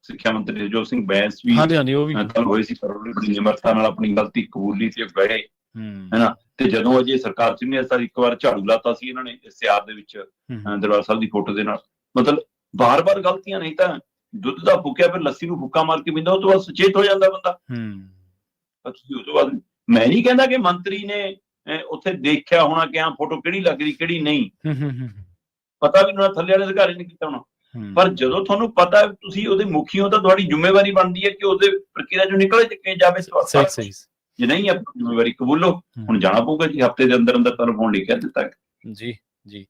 Speaker 2: ਸਿੱਖਿਆ ਮੰਤਰੀ ਜੋ ਸਿੰਘ ਬੈਂਸ ਵੀ
Speaker 1: ਹਾਂਜੀ ਹਾਂਜੀ ਉਹ ਵੀ
Speaker 2: ਤਲਬ ਹੋਏ ਸੀ ਪਰ ਉਹਨੇ ਬੜੀ ਨਿਮਰਤਾ ਨਾਲ ਆਪਣੀ ਗਲਤੀ ਕਬੂਲੀ ਤੇ ਗਏ।
Speaker 1: ਹੂੰ।
Speaker 2: ਹੈਨਾ? ਤੇ ਜਦੋਂ ਅਜੇ ਸਰਕਾਰ ਚ ਨਹੀਂ ਅਸਰ ਇੱਕ ਵਾਰ ਝਾੜੂ ਲਾਤਾ ਸੀ ਇਹਨਾਂ ਨੇ ਇਸ਼ਤਿਹਾਰ ਦੇ ਵਿੱਚ
Speaker 1: ਹੂੰ,
Speaker 2: ਦਰਬਾਰ ਸਾਹਿਬ ਦੀ ਫੋਟੋ ਦੇ ਨਾਲ। ਮਤਲਬ ਬਾਰ-ਬਾਰ ਗਲਤੀਆਂ ਨਹੀਂ ਤਾਂ ਦੁੱਧ ਦਾ ਫੁੱਕਿਆ ਫਿਰ ਲੱਸੀ ਨੂੰ ਫੁੱਕਾ ਮਾਰ ਕੇ ਪੀਂਦਾ ਉਹ ਤੋਂ ਬਾਅਦ ਸੁਚੇਤ ਹੋ ਜਾਂਦਾ ਬੰਦਾ।
Speaker 1: ਹੂੰ।
Speaker 2: ਤੁਸੀਂ ਉਹ ਤੋਂ ਬਾਅਦ ਮੈਂ ਨਹੀਂ ਕਹਿੰਦਾ ਕਿ ਮੰਤਰੀ ਨੇ ਉੱਥੇ ਦੇਖਿਆ ਹੋਣਾ ਕਿ ਆ ਫੋਟੋ ਕਿਹੜੀ ਲੱਗ ਰਹੀ ਕਿਹੜੀ ਨਹੀਂ।
Speaker 1: ਹੂੰ, ਹੂੰ, ਹੂੰ,
Speaker 2: ਪਤਾ ਵੀ ਉਹਨਾਂ ਥੱਲੇ ਵਾਲੇ ਅਧਿਕਾਰੀ ਨੇ ਕੀਤਾ ਹੋਣਾ। ਪਰ ਜਦੋਂ ਤੁਹਾਨੂੰ ਪਤਾ ਤੁਸੀਂ ਉਹਦੇ ਮੁਖੀ ਹੋ ਤਾਂ ਤੁਹਾਡੀ ਜ਼ਿੰਮੇਵਾਰੀ ਬਣਦੀ ਹੈ ਕਿ ਉਹਦੇ ਪ੍ਰਕਿਰਿਆ ਚੋਂ ਨਿਕਲ ਕੇ ਜਾਵੇ ਸਵਾਲ
Speaker 1: ਸਹੀ ਸਹੀ।
Speaker 2: ਜੇ ਨਹੀਂ ਆਪਣੀ ਜ਼ਿੰਮੇਵਾਰੀ ਕਬੂਲੋ ਹੁਣ ਜਾਣਾ ਪਊਗਾ ਜੀ। ਹਫ਼ਤੇ ਦੇ ਅੰਦਰ ਅੰਦਰ ਤੁਹਾਨੂੰ ਫੋਨ ਲਿਖਿਆ ਦਿੱਤਾ।
Speaker 1: ਜੀ ਜੀ।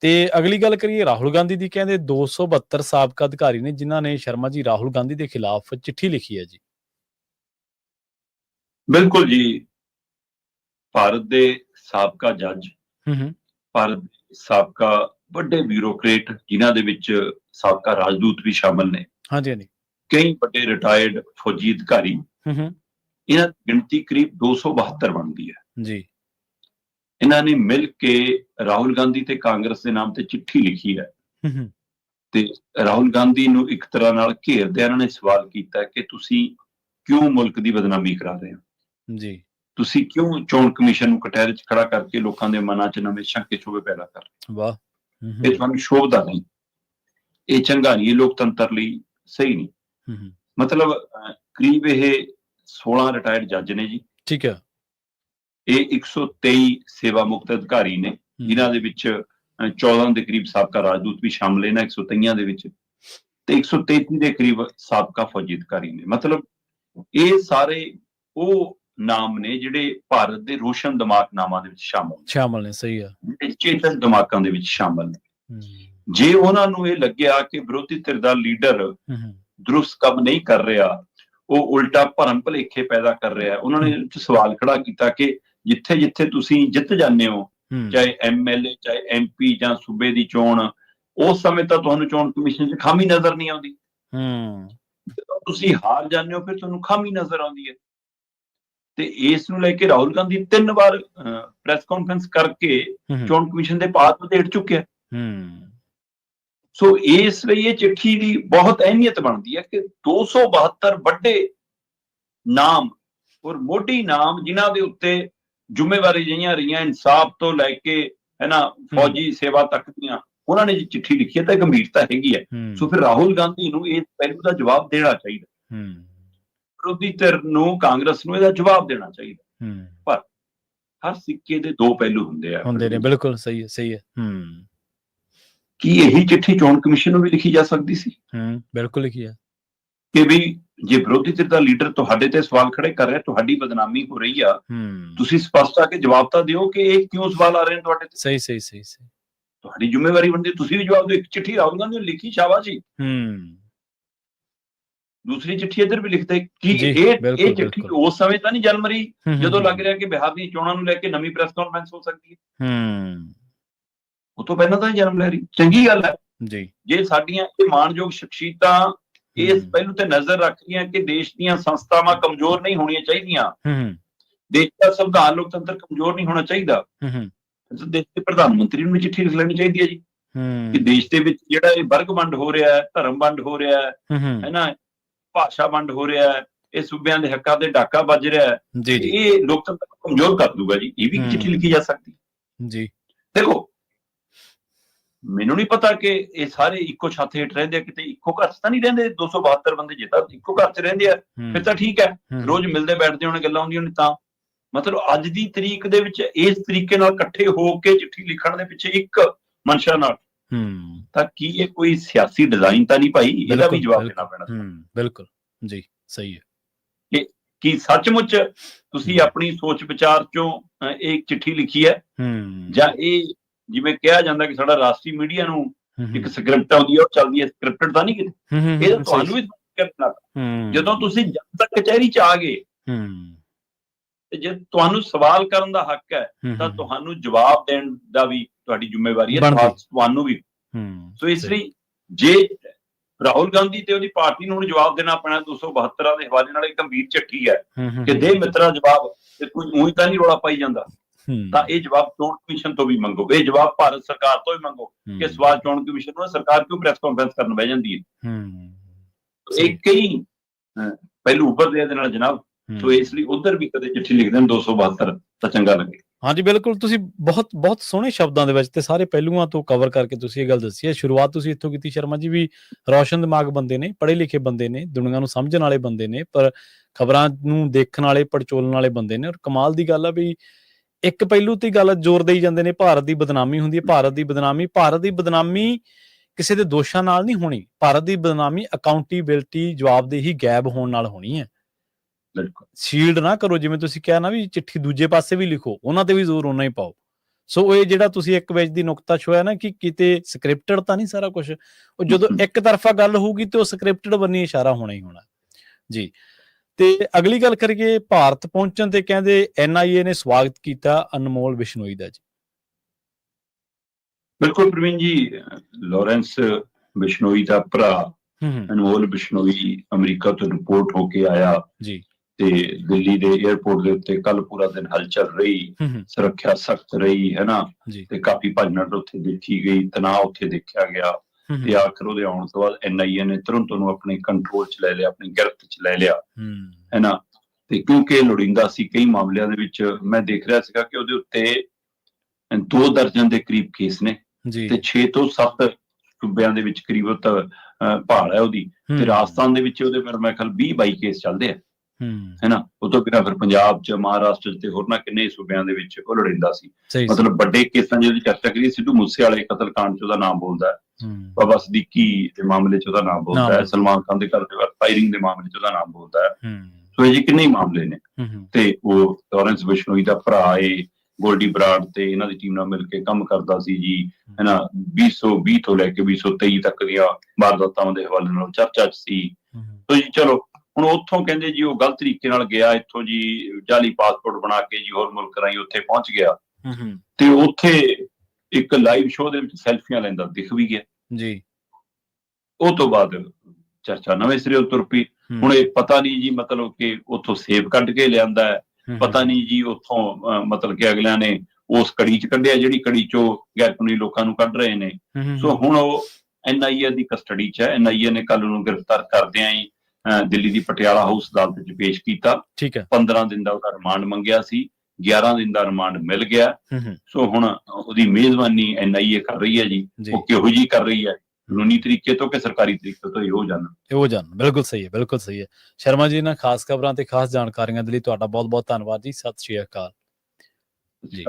Speaker 1: ਤੇ ਅਗਲੀ ਗੱਲ ਕਰੀਏ ਰਾਹੁਲ ਗਾਂਧੀ ਦੀ ਕਹਿੰਦੇ 272 ਸਾਬਕਾ ਅਧਿਕਾਰੀ ਨੇ ਜਿਨ੍ਹਾਂ ਨੇ ਸ਼ਰਮਾ ਜੀ ਰਾਹੁਲ ਗਾਂਧੀ ਦੇ ਖਿਲਾਫ ਚਿੱਠੀ ਲਿਖੀ ਹੈ ਜੀ।
Speaker 2: ਬਿਲਕੁਲ ਜੀ। ਭਾਰਤ ਦੇ ਸਾਬਕਾ ਜੱਜ
Speaker 1: ਹੂੰ ਹੂੰ।
Speaker 2: ਭਾਰਤ ਸਾਬਕਾ ਵੱਡੇ ਬਿਊਰੋਕਰੇਟ ਜਿਨ੍ਹਾਂ ਦੇ ਵਿੱਚ ਸਾਬਕਾ ਰਾਜਦੂਤ ਵੀ ਸ਼ਾਮਲ ਨੇ।
Speaker 1: ਹਾਂਜੀ ਹਾਂਜੀ।
Speaker 2: ਕਈ ਵੱਡੇ ਰਿਟਾਇਰਡ ਫੌਜੀ ਅਧਿਕਾਰੀ।
Speaker 1: ਹੂੰ ਹੂੰ।
Speaker 2: ਇਹਨਾਂ ਗਿਣਤੀ ਕਰੀਬ 272 ਬਣਦੀ ਹੈ।
Speaker 1: ਜੀ।
Speaker 2: ਇਹਨਾਂ ਨੇ ਮਿਲ ਕੇ ਰਾਹੁਲ ਗਾਂਧੀ ਤੇ ਕਾਂਗਰਸ ਦੇ ਨਾਮ ਤੇ ਚਿੱਠੀ ਲਿਖੀ ਹੈ।
Speaker 1: ਹੂੰ ਹੂੰ।
Speaker 2: ਤੇ ਰਾਹੁਲ ਗਾਂਧੀ ਨੂੰ ਇੱਕ ਤਰ੍ਹਾਂ ਨਾਲ ਘੇਰਦਿਆਂ ਇਹਨਾਂ ਨੇ ਸਵਾਲ ਕੀਤਾ ਕਿ ਤੁਸੀਂ ਕਿਉਂ ਮੁਲਕ ਦੀ ਬਦਨਾਮੀ ਕਰਾ ਰਹੇ ਹੋ?
Speaker 1: ਜੀ।
Speaker 2: ਤੁਸੀਂ ਕਿਉਂ ਚੋਣ ਕਮਿਸ਼ਨ ਨੂੰ ਕਟਹਿਰੇ 'ਚ ਖੜਾ ਕਰਕੇ ਲੋਕਾਂ ਦੇ ਮਨਾਂ 'ਚ ਨਵੇਂ ਸ਼ੰਕੇ ਸ਼ੋਭੇ ਪੈਦਾ ਕਰ ਰਹੇ
Speaker 1: ਵਾਹ। ਹੂੰ?
Speaker 2: ਇਹ ਤੁਹਾਨੂੰ ਸ਼ੋਭਦਾ ਨਹੀਂ। ਇਹ ਚੰਗਾ ਨਹੀਂ ਇਹ ਲੋਕਤੰਤਰ ਲਈ ਸਹੀ ਨਹੀਂ। ਮਤਲਬ ਕਰੀਬ ਇਹ 16 ਰਿਟਾਇਰਡ ਜੱਜ ਨੇ ਜੀ।
Speaker 1: ਠੀਕ ਹੈ।
Speaker 2: ਇਹ 123 ਸੇਵਾ ਮੁਕਤ ਅਧਿਕਾਰੀ ਨੇ। ਜਿਨ੍ਹਾਂ ਦੇ ਵਿੱਚ ਅਹ, 14 ਦੇ ਕਰੀਬ ਸਾਬਕਾ ਰਾਜਦੂਤ ਵੀ ਸ਼ਾਮਲ ਨੇ 123 ਦੇ ਵਿੱਚ। ਤੇ 133 ਦੇ ਕਰੀਬ ਸਾਬਕਾ ਫੌਜੀ ਅਧਿਕਾਰੀ ਨੇ। ਮਤਲਬ ਇਹ ਸਾਰੇ ਉਹ ਨਾਮ ਨੇ ਜਿਹੜੇ ਭਾਰਤ ਦੇ ਰੋਸ਼ਨ ਦਿਮਾਗ ਨਾਮਾਂ ਦੇ ਵਿੱਚ ਸ਼ਾਮਲ ਨੇ।
Speaker 1: ਸ਼ਾਮਲ ਨੇ ਸਹੀ ਹੈ
Speaker 2: ਜਿਹੜੇ ਚੇਤਨ ਦਿਮਾਗਾਂ ਦੇ ਵਿੱਚ ਸ਼ਾਮਲ ਨੇ। ਜੇ ਉਹਨਾਂ ਨੂੰ ਇਹ ਲੱਗਿਆ ਕਿ ਵਿਰੋਧੀ ਧਿਰ ਦਾ ਲੀਡਰ ਦਰੁਸਤ ਕੰਮ ਨਹੀਂ ਕਰ ਰਿਹਾ ਉਹ ਉਲਟਾ ਭਰਮ ਭਲੇਖੇ ਪੈਦਾ ਕਰ ਰਿਹਾ ਉਹਨਾਂ ਨੇ ਸਵਾਲ ਖੜਾ ਕੀਤਾ ਕਿ ਜਿੱਥੇ ਜਿੱਥੇ ਤੁਸੀਂ ਜਿੱਤ ਜਾਂਦੇ ਹੋ
Speaker 1: ਹੂੰ।
Speaker 2: ਚਾਹੇ ਐਮਐਲਏ ਚਾਹੇ ਐਮਪੀ ਜਾਂ ਸੂਬੇ ਦੀ ਚੋਣ ਉਸ ਸਮੇਂ ਤਾਂ ਤੁਹਾਨੂੰ ਚੋਣ ਕਮਿਸ਼ਨ 'ਚ ਖਾਮੀ ਨਜ਼ਰ ਨਹੀਂ ਆਉਂਦੀ।
Speaker 1: ਹੂੰ।
Speaker 2: ਜਦੋਂ ਤੁਸੀਂ ਹਾਰ ਜਾਂਦੇ ਹੋ ਫਿਰ ਤੁਹਾਨੂੰ ਖਾਮੀ ਨਜ਼ਰ ਆਉਂਦੀ ਹੈ। ਤੇ ਇਸ ਨੂੰ ਲੈ ਕੇ ਰਾਹੁਲ ਗਾਂਧੀ ਤਿੰਨ ਵਾਰ ਪ੍ਰੈਸ ਕਾਨਫਰੰਸ ਕਰਕੇ ਚੋਣ ਕਮਿਸ਼ਨ ਦੇ ਪਾਤ ਉਧੇੜ ਚੁੱਕਿਆ।
Speaker 1: ਹੂੰ।
Speaker 2: ਸੋ ਇਸ ਲਈ ਇਹ ਚਿੱਠੀ ਦੀ ਬਹੁਤ ਅਹਿਮੀਅਤ ਬਣਦੀ ਹੈ ਕਿ 272 ਵੱਡੇ ਨਾਮ ਔਰ ਮੋਢੀ ਨਾਮ ਜਿਨ੍ਹਾਂ ਦੇ ਉੱਤੇ ਜ਼ਿੰਮੇਵਾਰੀ ਜਿਹੀਆਂ ਰਹੀਆਂ ਇਨਸਾਫ ਤੋਂ ਲੈ ਕੇ ਹੈ ਨਾ ਫੌਜੀ ਸੇਵਾ ਤੱਕ ਦੀਆਂ ਉਹਨਾਂ ਨੇ ਜੀ ਚਿੱਠੀ ਲਿਖੀ ਹੈ ਤਾਂ ਇਹ ਗੰਭੀਰਤਾ ਹੈਗੀ ਹੈ।
Speaker 1: ਹੂੰ।
Speaker 2: ਸੋ ਫਿਰ ਰਾਹੁਲ ਗਾਂਧੀ ਨੂੰ ਇਸ ਪਹਿਲੂ ਦਾ ਜਵਾਬ ਦੇਣਾ ਚਾਹੀਦਾ।
Speaker 1: ਹੂੰ।
Speaker 2: ਵਿਰੋਧੀ ਧਿਰ ਨੂੰ ਕਾਂਗਰਸ ਨੂੰ ਇਹਦਾ ਜਵਾਬ ਦੇਣਾ ਚਾਹੀਦਾ।
Speaker 1: ਹੂੰ।
Speaker 2: ਹਰ ਸਿੱਕੇ ਦੇ ਦੋ ਪਹਿਲੂ ਹੁੰਦੇ ਆ।
Speaker 1: ਹੁੰਦੇ ਨੇ ਬਿਲਕੁਲ ਸਹੀ ਹੈ ਸਹੀ ਹੈ ਹੂੰ।
Speaker 2: ਕੀ ਇਹੀ ਚਿੱਠੀ ਚੋਣ ਕਮਿਸ਼ਨ ਨੂੰ ਵੀ ਲਿਖੀ ਜਾ ਸਕਦੀ ਸੀ?
Speaker 1: ਹੂੰ ਬਿਲਕੁਲ ਲਿਖੀ ਹੈ।
Speaker 2: ਕਿ ਵੀ ਜੇ ਵਿਰੋਧੀ ਧਿਰ ਦਾ ਲੀਡਰ ਤੁਹਾਡੇ ਤੇ ਸਵਾਲ ਖੜੇ ਕਰ ਰਿਹਾ ਤੁਹਾਡੀ ਬਦਨਾਮੀ ਹੋ ਰਹੀ ਆ ਤੁਸੀਂ ਸਪਸ਼ਟ ਆ ਕੇ ਜਵਾਬ ਤਾਂ ਦਿਓ ਕਿ ਇਹ ਕਿਉਂ ਸਵਾਲ ਆ ਰਹੇ ਨੇ ਤੁਹਾਡੇ ਤੇ?
Speaker 1: ਸਹੀ ਸਹੀ ਸਹੀ ਸਹੀ।
Speaker 2: ਤੁਹਾਡੀ ਜ਼ਿੰਮੇਵਾਰੀ ਬਣਦੀ ਤੁਸੀਂ ਵੀ ਜਵਾਬ ਦਿਓ। ਇੱਕ ਚਿੱਠੀ ਰਾਹੁਲ ਗਾਂਧੀ ਨੂੰ ਲਿਖੀ ਸ਼ਾਬਾਸ਼ੀ
Speaker 1: ਹੂੰ।
Speaker 2: ਦੂਸਰੀ ਚਿੱਠੀ ਇੱਧਰ ਵੀ ਲਿਖਦੇ ਕਿ ਇਹ ਇਹ ਚਿੱਠੀ। ਉਸ ਸਮੇਂ ਤਾਂ ਨਹੀਂ ਜਨਮ ਰਹੀ ਜਦੋਂ ਲੱਗ ਰਿਹਾ ਕਿ ਬਿਹਾਰ ਦੀਆਂ ਚੋਣਾਂ ਨੂੰ ਲੈ ਕੇ ਨਵੀਂ ਪ੍ਰੈਸ ਕਾਨਫਰੰਸ ਹੋ ਸਕਦੀ ਹੈ।
Speaker 1: ਹੂੰ।
Speaker 2: ਉਹ ਤੋਂ ਪਹਿਲਾਂ ਤਾਂ ਜਨਮ ਲੈ ਰਹੀ ਚੰਗੀ ਗੱਲ ਹੈ।
Speaker 1: ਜੀ।
Speaker 2: ਜੇ ਸਾਡੀਆਂ ਇਹ ਮਾਣਯੋਗ ਸ਼ਖਸੀਅਤਾਂ ਇਸ ਪਹਿਲੂ ਤੇ ਨਜ਼ਰ ਰੱਖ ਰਹੀਆਂ ਕਿ ਦੇਸ਼ ਦੀਆਂ ਸੰਸਥਾਵਾਂ ਕਮਜ਼ੋਰ ਨਹੀਂ ਹੋਣੀਆਂ ਚਾਹੀਦੀਆਂ
Speaker 1: ਹੂੰ
Speaker 2: ਦੇਸ਼ ਦਾ ਸੰਵਿਧਾਨ ਲੋਕਤੰਤਰ ਕਮਜ਼ੋਰ ਨਹੀਂ ਹੋਣਾ ਚਾਹੀਦਾ
Speaker 1: ਹੂੰ ਹੂੰ।
Speaker 2: ਦੇਸ਼ ਦੇ ਪ੍ਰਧਾਨ ਮੰਤਰੀ ਨੂੰ ਵੀ ਚਿੱਠੀ ਲਿਖ ਲੈਣੀ ਚਾਹੀਦੀ ਹੈ ਜੀ। ਕਿ ਦੇਸ਼ ਦੇ ਵਿੱਚ ਜਿਹੜਾ ਇਹ ਵਰਗ ਵੰਡ ਹੋ ਰਿਹਾ ਹੈ ਧਰਮ ਵੰਡ ਹੋ ਰਿਹਾ ਹੈ
Speaker 1: ਹੂੰ ਹੂੰ।
Speaker 2: ਹੈ ਨਾ ਭਾਸ਼ਾ ਵੰਡ ਹੋ ਰਿਹਾ ਹੈ ਇਹ ਸੂਬਿਆਂ ਦੇ ਹੱਕਾਂ ਤੇ ਡਾਕਾ ਵੱਜ ਰਿਹਾ ਹੈ
Speaker 1: ਜੀ ਜੀ।
Speaker 2: ਇਹ ਲੋਕਤੰਤਰ ਨੂੰ ਕਮਜ਼ੋਰ ਕਰ ਦੂਗਾ ਜੀ ਇਹ ਵੀ ਚਿੱਠੀ। ਲਿਖੀ ਜਾ ਸਕਦੀ
Speaker 1: ਜੀ।
Speaker 2: ਦੇਖੋ ਮੈਨੂੰ ਨਹੀਂ ਪਤਾ ਕਿ ਇਹ ਸਾਰੇ ਇੱਕੋ ਛੱਤ ਹੇਠ ਰਹਿੰਦੇ ਆ ਕਿਤੇ ਇੱਕੋ ਘਰ 'ਚ ਤਾਂ ਨਹੀਂ ਰਹਿੰਦੇ 272 ਬੰਦੇ ਜੇ ਤਾਂ ਇੱਕੋ ਘਰ 'ਚ ਰਹਿੰਦੇ ਆ ਫਿਰ ਤਾਂ ਠੀਕ ਹੈ
Speaker 1: ਹੂੰ,
Speaker 2: ਰੋਜ਼ ਮਿਲਦੇ ਬੈਠਦੇ ਹੋਣੇ ਗੱਲਾਂ ਹੁੰਦੀਆਂ ਨੇ ਤਾਂ। ਮਤਲਬ ਅੱਜ ਦੀ ਤਰੀਕ ਦੇ ਵਿੱਚ ਇਸ ਤਰੀਕੇ ਨਾਲ ਇਕੱਠੇ ਹੋ ਕੇ ਚਿੱਠੀ ਲਿਖਣ ਦੇ ਪਿੱਛੇ ਇੱਕ ਮਨਸ਼ਾ ਨਾਲ
Speaker 1: ਹੂੰ।
Speaker 2: ਤਾਂ ਕੀ ਇਹ ਕੋਈ ਸਿਆਸੀ ਡਿਜ਼ਾਈਨ ਤਾਂ ਨਹੀਂ ਭਾਈ? ਇਹਦਾ ਵੀ ਜਵਾਬ। ਦੇਣਾ ਪੈਣਾ
Speaker 1: ਹੂੰ ਬਿਲਕੁਲ। ਜੀ ਸਹੀ ਹੈ।
Speaker 2: ਕੀ ਸੱਚਮੁੱਚ ਤੁਸੀਂ ਆਪਣੀ ਸੋਚ ਵਿਚਾਰ ਚੋਂ ਇਹ ਚਿੱਠੀ ਲਿਖੀ ਹੈ?
Speaker 1: ਹੂੰ।
Speaker 2: ਜਾਂ ਇਹ ਜਿਵੇਂ ਕਿਹਾ ਜਾਂਦਾ ਕਿ ਸਾਡਾ ਰਾਸ਼ਟਰੀ ਮੀਡੀਆ ਨੂੰ ਇੱਕ ਸਕ੍ਰਿਪਟ ਆਉਂਦੀ ਹੈ ਉਹ ਚੱਲਦੀ ਹੈ ਸਕ੍ਰਿਪਟਡ ਤਾਂ ਨਹੀਂ ਕਿਤੇ? ਇਹ ਤੁਹਾਨੂੰ ਵੀ ਕਰਨਾ ਜਦੋਂ ਤੁਸੀਂ ਜਨਤਾ ਕਚਹਿਰੀ ਚ ਆ ਗਏ
Speaker 1: ਹੂੰ,
Speaker 2: ਤੇ ਜੇ ਤੁਹਾਨੂੰ ਸਵਾਲ ਕਰਨ ਦਾ ਹੱਕ ਹੈ ਤਾਂ ਤੁਹਾਨੂੰ ਜਵਾਬ ਦੇਣ ਦਾ ਵੀ ਤੁਹਾਡੀ ਜ਼ਿੰਮੇਵਾਰੀ ਹੈ
Speaker 1: ਬਣਦੀ।
Speaker 2: ਤੁਹਾ- ਤੁਹਾਨੂੰ ਵੀ।
Speaker 1: ਹੂੰ,
Speaker 2: ਸੋ ਇਸ। ਲਈ ਜੇ ਰਾਹੁਲ ਗਾਂਧੀ ਤੇ ਉਹਦੀ ਪਾਰਟੀ ਨੂੰ ਹੁਣ ਜਵਾਬ ਦੇਣਾ ਪੈਣਾ 272 ਦੇ ਹਵਾਲੇ ਨਾਲ ਇੱਕ ਗੰਭੀਰ ਚਿੱਠੀ ਹੈ ਕਿ ਦੇ ਮਿੱਤਰਾ ਜਵਾਬ ਤੇ ਕੋਈ ਉਹੀ ਤਾਂ ਨਹੀਂ ਰੋਲਾ ਪਾਈ ਜਾਂਦਾ। ਤਾਂ ਇਹ ਜਵਾਬ ਚੋਣ ਕਮਿਸ਼ਨ ਤੋਂ ਵੀ ਮੰਗੋ। ਇਹ ਜਵਾਬ ਭਾਰਤ ਸਰਕਾਰ ਤੋਂ ਵੀ ਮੰਗੋ ਕਿ ਸਵਾਲ ਚੋਣ ਕਮਿਸ਼ਨ ਨੂੰ ਸਰਕਾਰ ਕਿਉਂ ਪ੍ਰੈਸ ਕਾਨਫਰੰਸ ਕਰਨ ਬਹਿ ਜਾਂਦੀ ਹੈ?
Speaker 1: ਹੂੰ,
Speaker 2: ਇਹ ਕਈ ਅਹ, ਪਹਿਲੂ ਉੱਭਰਦੇ ਆ ਇਹਦੇ ਨਾਲ ਜਨਾਬ। ਸੋ ਇਸ ਲਈ ਉਧਰ ਵੀ ਕਦੇ ਚਿੱਠੀ ਲਿਖ ਦੇਣ 272 ਤਾਂ ਚੰਗਾ ਲੱਗੇ।
Speaker 1: ਹਾਂਜੀ, ਬਿਲਕੁਲ, ਤੁਸੀਂ ਬਹੁਤ ਬਹੁਤ ਸੋਹਣੇ ਸ਼ਬਦਾਂ ਦੇ ਵਿੱਚ ਤੇ ਸਾਰੇ ਪਹਿਲੂਆਂ ਤੋਂ ਕਵਰ ਕਰਕੇ ਤੁਸੀਂ ਇਹ ਗੱਲ ਦੱਸੀ ਹੈ। ਸ਼ੁਰੂਆਤ ਤੁਸੀਂ ਇੱਥੋਂ ਕੀਤੀ, ਸ਼ਰਮਾ ਜੀ, ਵੀ ਰੌਸ਼ਨ ਦਿਮਾਗ ਬੰਦੇ ਨੇ ਪੜ੍ਹੇ ਲਿਖੇ ਬੰਦੇ ਨੇ, ਦੁਨੀਆ ਨੂੰ ਸਮਝਣ ਵਾਲੇ ਬੰਦੇ ਨੇ, ਪਰ ਖਬਰਾਂ ਨੂੰ ਦੇਖਣ ਵਾਲੇ, ਪੜਚੋਲਣ ਵਾਲੇ ਬੰਦੇ ਨੇ ਔਰ ਕਮਾਲ ਦੀ ਗੱਲ ਆ ਵੀ ਇੱਕ ਪਹਿਲੂ ਤੇ ਗੱਲ ਜ਼ੋਰ ਦੇਈ ਜਾਂਦੇ ਨੇ, ਭਾਰਤ ਦੀ ਬਦਨਾਮੀ ਹੁੰਦੀ ਹੈ। ਭਾਰਤ ਦੀ ਬਦਨਾਮੀ, ਭਾਰਤ ਦੀ ਬਦਨਾਮੀ ਕਿਸੇ ਦੇ ਦੋਸ਼ਾਂ ਨਾਲ ਨਹੀਂ ਹੋਣੀ। ਭਾਰਤ ਦੀ ਬਦਨਾਮੀ ਅਕਾਊਂਟੇਬਿਲਟੀ ਜਵਾਬਦੇਹੀ ਗੈਬ ਹੋਣ ਨਾਲ ਹੋਣੀ ਹੈ।
Speaker 2: ਬਿਲਕੁਲ।
Speaker 1: ਸ਼ੀਲਡ ਨਾ ਕਰੋ ਜਿਵੇਂ ਤੁਸੀਂ ਕਿਹਾ ਨਾ ਵੀ ਚਿੱਠੀ ਦੂਜੇ ਪਾਸੇ ਵੀ ਲਿਖੋ ਉਹਨਾਂ ਤੇ ਵੀ ਜ਼ੋਰ ਉਹਨਾਂ ਹੀ ਪਾਓ। ਸੋ ਇਹ ਜਿਹੜਾ ਤੁਸੀਂ ਇੱਕ ਵਿੱਚ ਦੀ ਨੁਕਤਾ ਛੋਇਆ ਨਾ ਕਿ ਕਿਤੇ ਸਕ੍ਰਿਪਟਡ ਤਾਂ ਨਹੀਂ ਸਾਰਾ ਕੁਝ ਉਹ ਜਦੋਂ। ਇੱਕ ਤਰਫਾ ਗੱਲ ਹੋਊਗੀ ਤੇ ਉਹ ਸਕ੍ਰਿਪਟਡ ਬੰਨੀ ਇਸ਼ਾਰਾ ਹੋਣਾ ਹੀ ਹੋਣਾ। ਜੀ। ਤੇ ਅਗਲੀ ਗੱਲ ਕਰੀਏ ਭਾਰਤ ਪਹੁੰਚਣ ਤੇ ਕਹਿੰਦੇ ਐਨਆਈਏ ਨੇ ਸਵਾਗਤ ਕੀਤਾ ਅਨਮੋਲ ਬਿਸ਼ਨੋਈ ਦਾ ਜੀ।
Speaker 2: ਬਿਲਕੁਲ ਪ੍ਰਵੀਨ ਜੀ ਲਾਰੈਂਸ ਬਿਸ਼ਨੋਈ ਦਾ ਭਰਾ ਅਨਮੋਲ ਬਿਸ਼ਨੋਈ ਅਮਰੀਕਾ ਤੋਂ ਰਿਪੋਰਟ ਹੋ ਕੇ ਆਇਆ।
Speaker 1: ਜੀ।
Speaker 2: ਤੇ ਦਿੱਲੀ ਦੇ 에ਅਰਪੋਰਟ ਦੇ ਉੱਤੇ ਕੱਲ ਪੂਰਾ ਦਿਨ ਹਲਚਲ ਰਹੀ ਸੁਰੱਖਿਆ ਸਖਤ ਰਹੀ ਹੈ ਨਾ ਤੇ ਕਾਫੀ ਭਜਨਟ ਉੱਥੇ ਦੇਖੀ ਗਈ ਤਣਾਅ ਉੱਥੇ ਦੇਖਿਆ ਗਿਆ। ਤੇ ਆਖਰ ਉਹਦੇ ਆਉਣ ਤੋਂ ਬਾਅਦ ਐਨਆਈਏ ਨੇ ਤੁਰੰਤ ਉਹਨੂੰ ਆਪਣੇ ਕੰਟਰੋਲ 'ਚ ਲੈ ਲਿਆ ਆਪਣੀ ਗਿਰਫਤ 'ਚ ਲੈ ਲਿਆ
Speaker 1: ਹੂੰ।
Speaker 2: ਨਾ ਤੇ ਕਿਉਂਕਿ ਲੋੜੀਂਦਾ ਸੀ ਕਈ ਮਾਮਲਿਆਂ ਦੇ ਵਿੱਚ ਮੈਂ ਦੇਖ ਰਿਹਾ ਸੀਗਾ ਕਿ ਉਹਦੇ ਉੱਤੇ ਦੋ ਦਰਜਨ ਦੇ ਕਰੀਬ ਕੇਸ ਨੇ। ਤੇ 6 ਤੋਂ 7 ਸੂਬਿਆਂ ਦੇ ਵਿੱਚ ਕਰੀਬ ਭਾਲ ਹੈ ਉਹਦੀ। ਤੇ ਰਾਜਸਥਾਨ ਦੇ ਵਿੱਚ ਉਹਦੇ ਪਰ ਮੇਰੇ ਖਿਆਲ 20 22 ਕੇਸ ਚੱਲਦੇ ਆ।
Speaker 1: ਹੂੰ।
Speaker 2: ਹੈ ਨਾ ਉਹ ਤੋਂ ਬਿਨਾਂ ਫਿਰ ਪੰਜਾਬ 'ਚ ਮਹਾਰਾਸ਼ਟਰ 'ਚ ਤੇ ਹੋਰਨਾਂ ਕਿੰਨੇ ਸੂਬਿਆਂ ਦੇ ਵਿੱਚ ਉਹ ਲੋੜੀਂਦਾ ਸੀ। ਮਤਲਬ ਵੱਡੇ ਕੇਸਾਂ ਦੀ ਉਹਦੀ ਚਰਚਾ ਕਰੀ ਸਿੱਧੂ ਮੂਸੇ ਵਾਲੇ ਕਤਲकांड 'ਚ ਉਹਦਾ ਨਾਮ ਬੋਲਦਾ ਬਾਬਾ ਸਦੀਕੀ ਦੇ ਮਾਮਲੇ 'ਚ ਉਹਦਾ ਨਾਮ ਬੋਲਦਾ ਹੈ। ਸਲਮਾਨ ਖਾਨ ਦੇ ਘਰ ਦੇ ਫਾਇਰਿੰਗ ਦੇ ਮਾਮਲੇ 'ਚ ਉਹਦਾ ਨਾਮ ਬੋਲਦਾ ਹੈ। ਸੋ ਇਹ ਕਿੰਨੇ ਮਾਮਲੇ ਨੇ। ਤੇ ਉਹ ਲਾਰੈਂਸ ਬਿਸ਼ਨੋਈ ਦਾ ਭਰਾ ਏ ਗੋਲਡੀ ਬਰਾਡ ਤੇ ਇਹਨਾਂ ਦੀ ਟੀਮ ਨਾਲ ਮਿਲ ਕੇ ਕੰਮ ਕਰਦਾ ਸੀ ਜੀ। ਹੈ ਨਾ 2020 ਤੋਂ ਲੈ ਕੇ 2023 ਤੱਕ ਦੀਆਂ ਵਾਰਦਾਤਾਂ ਦੇ ਹਵਾਲੇ ਨਾਲ ਚਰਚਾ 'ਚ ਸੀ। ਤੋ ਜੀ ਚਲੋ। ਹੁਣ ਉੱਥੋਂ ਕਹਿੰਦੇ ਜੀ ਉਹ ਗਲਤ ਤਰੀਕੇ ਨਾਲ ਗਿਆ ਇੱਥੋਂ ਜੀ ਜਾਲੀ ਪਾਸਪੋਰਟ ਬਣਾ ਕੇ ਜੀ ਹੋਰ ਮੁਲਕ ਰਾਹੀਂ ਉੱਥੇ ਪਹੁੰਚ ਗਿਆ।
Speaker 1: ਹੂੰ
Speaker 2: ਤੇ ਉੱਥੇ ਇੱਕ ਲਾਈਵ ਸ਼ੋਅ ਦੇ ਵਿੱਚ ਸੈਲਫੀਆਂ ਲੈਂਦਾ ਦਿਖ ਵੀ ਗਿਆ।
Speaker 1: ਜੀ।
Speaker 2: ਉਹ ਤੋਂ ਬਾਅਦ ਚਰਚਾ ਨਵੇਂ ਸਿਰੇ ਤੁਰ ਪਈ ਹੁਣ ਇਹ ਪਤਾ ਨਹੀਂ ਜੀ ਮਤਲਬ ਕਿ ਉੱਥੋਂ ਸੇਬ ਕੱਢ ਕੇ ਲਿਆਂਦਾ ਹੈ। ਪਤਾ ਨਹੀਂ ਜੀ ਉੱਥੋਂ ਮਤਲਬ ਕਿ ਅਗਲਿਆਂ ਨੇ ਉਸ ਕੜੀ ਚ ਕੱਢਿਆ ਜਿਹੜੀ ਕੜੀ ਚੋਂ ਗੈਰਕਾਨੂੰਨੀ ਲੋਕਾਂ ਨੂੰ ਕੱਢ ਰਹੇ ਨੇ। ਸੋ ਹੁਣ ਉਹ ਐਨਆਈਏ ਦੀ ਕਸਟਡੀ 'ਚ ਹੈ। ਐਨਆਈਏ ਨੇ ਕੱਲ ਨੂੰ ਗ੍ਰਿਫਤਾਰ ਕਰਦਿਆਂ ਹੀ ਦਿੱਲੀ ਦੀ ਪਟਿਆਲਾ ਹਾਊਸ ਅਦਾਲਤ 'ਚ ਪੇਸ਼ ਕੀਤਾ।
Speaker 1: ਠੀਕ ਹੈ।
Speaker 2: 15 ਦਿਨ ਦਾ ਉਹਦਾ ਰਿਮਾਂਡ ਮੰਗਿਆ ਸੀ। 11 ਦਿਨ ਦਾ ਰਿਮਾਂਡ ਮਿਲ ਗਿਆ।
Speaker 1: ਹੂੰ ਹੂੰ।
Speaker 2: ਸੋ ਹੁਣ ਉਹਦੀ ਮੇਜ਼ਬਾਨੀ ਐਨਆਈਏ ਕਰ ਰਹੀ ਹੈ ਜੀ। ਉਹ ਕਿਹੋ ਜੀ ਕਰ ਰਹੀ ਹੈ? ਕਾਨੂੰਨੀ ਤਰੀਕੇ ਤੋਂ ਕਿ ਸਰਕਾਰੀ ਤਰੀਕੇ ਤੋਂ ਇਹੋ ਜਾਣ
Speaker 1: ਇਹ ਉਹ ਜਾਣ ਬਿਲਕੁਲ ਸਹੀ ਹੈ ਬਿਲਕੁਲ ਸਹੀ ਹੈ। ਸ਼ਰਮਾ ਜੀ ਨਾਲ ਖਾਸ ਖਬਰਾਂ ਤੇ ਖਾਸ ਜਾਣਕਾਰੀਆਂ ਦੇ ਲਈ ਤੁਹਾਡਾ ਬਹੁਤ ਬਹੁਤ ਧੰਨਵਾਦ ਜੀ। ਸਤਿ ਸ਼੍ਰੀ ਅਕਾਲ। ਜੀ।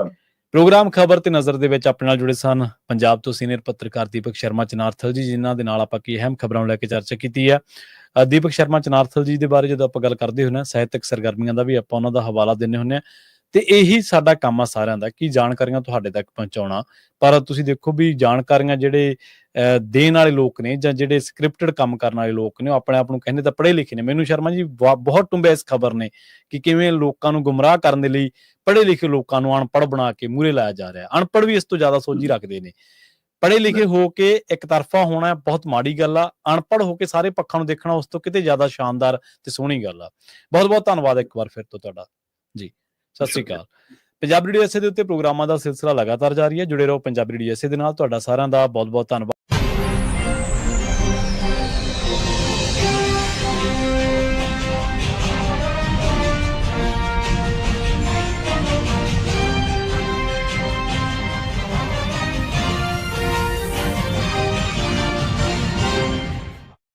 Speaker 1: ਪ੍ਰੋਗਰਾਮ ਖਬਰ ਤੇ ਨਜ਼ਰ ਦੇ ਵਿੱਚ ਆਪਣੇ ਨਾਲ ਜੁੜੇ ਸਨ ਪੰਜਾਬ ਤੋਂ ਸੀਨੀਅਰ ਪੱਤਰਕਾਰ ਦੀਪਕ ਸ਼ਰਮਾ ਚਨਾਰਥਲ ਜੀ ਜਿਨ੍ਹਾਂ ਦੇ ਨਾਲ ਆਪਾਂ ਕੀ ਅਹਿਮ ਖਬਰਾਂ ਨੂੰ ਲੈ ਕੇ ਚਰਚਾ ਕੀਤੀ ਹੈ। ਦੀਪਕ ਸ਼ਰਮਾ ਚਨਾਰਥਲ ਜੀ ਦੇ ਬਾਰੇ ਜਦੋਂ ਆਪਾਂ ਗੱਲ ਕਰਦੇ ਹੁੰਦੇ ਹਾਂ ਸਾਹਿਤਕ ਸਰਗਰਮੀਆਂ ਦਾ ਵੀ ਆਪਾਂ ਉਹਨਾਂ ਦਾ ਹਵਾਲਾ ਦਿੰਦੇ ਹੁੰਦੇ ਹਾਂ। ਤੇ ਇਹੀ ਸਾਡਾ ਕੰਮ ਆ ਸਾਰਿਆਂ ਦਾ ਕਿ ਜਾਣਕਾਰੀਆਂ ਤੁਹਾਡੇ ਤੱਕ ਪਹੁੰਚਾਉਣਾ। ਪਰ ਤੁਸੀਂ ਦੇਖੋ ਵੀ ਜਾਣਕਾਰੀਆਂ ਜਿਹੜੇ ਦੇਣ ਵਾਲੇ ਲੋਕ ਨੇ ਜਾਂ ਜਿਹੜੇ ਸਕ੍ਰਿਪਟਡ ਕੰਮ ਕਰਨ ਵਾਲੇ ਲੋਕ ਨੇ ਉਹ ਆਪਣੇ ਆਪ ਨੂੰ ਕਹਿੰਦੇ ਤਾਂ ਪੜ੍ਹੇ ਲਿਖੇ ਨੇ। ਮੈਨੂੰ ਸ਼ਰਮਾ ਜੀ ਬਹੁਤ ਟੁੰਬੇ ਇਸ ਖਬਰ ਨੇ ਕਿ ਕਿਵੇਂ ਲੋਕਾਂ ਨੂੰ ਗੁੰਮਰਾਹ ਕਰਨ ਦੇ ਲਈ ਪੜ੍ਹੇ ਲਿਖੇ ਲੋਕਾਂ ਨੂੰ ਅਨਪੜ੍ਹ ਬਣਾ ਕੇ ਮੂਹਰੇ ਲਾਇਆ ਜਾ ਰਿਹਾ। ਅਨਪੜ੍ਹ ਵੀ ਇਸ ਤੋਂ ਜ਼ਿਆਦਾ ਸੋਝੀ ਰੱਖਦੇ ਨੇ। ਪੜ੍ਹੇ ਲਿਖੇ ਹੋ ਕੇ ਇੱਕ ਤਰਫਾ ਹੋਣਾ ਬਹੁਤ ਮਾੜੀ ਗੱਲ ਆ। ਅਨਪੜ੍ਹ ਹੋ ਕੇ ਸਾਰੇ ਪੱਖਾਂ ਨੂੰ ਦੇਖਣਾ ਉਸ ਤੋਂ ਕਿਤੇ ਜ਼ਿਆਦਾ ਸ਼ਾਨਦਾਰ ਤੇ ਸੋਹਣੀ ਗੱਲ ਆ। ਬਹੁਤ ਬਹੁਤ ਧੰਨਵਾਦ ਇੱਕ ਵਾਰ ਫਿਰ ਤੋਂ ਤੁਹਾਡਾ। ਜੀ, ਸਤਿ ਸ਼੍ਰੀ ਅਕਾਲ। ਪੰਜਾਬੀ ਡੀਐਸਏ ਦੇ ਉੱਤੇ ਪ੍ਰੋਗਰਾਮਾਂ ਦਾ ਸਿਲਸਿਲਾ ਲਗਾਤਾਰ ਜਾਰੀ ਹੈ ਜੁੜੇ ਰਹੋ ਪੰਜਾਬੀ ਡੀਐਸਏ ਦੇ ਨਾਲ। ਤੁਹਾਡਾ ਸਾਰਿਆਂ ਦਾ ਬਹੁਤ ਬਹੁਤ ਧੰਨਵਾਦ।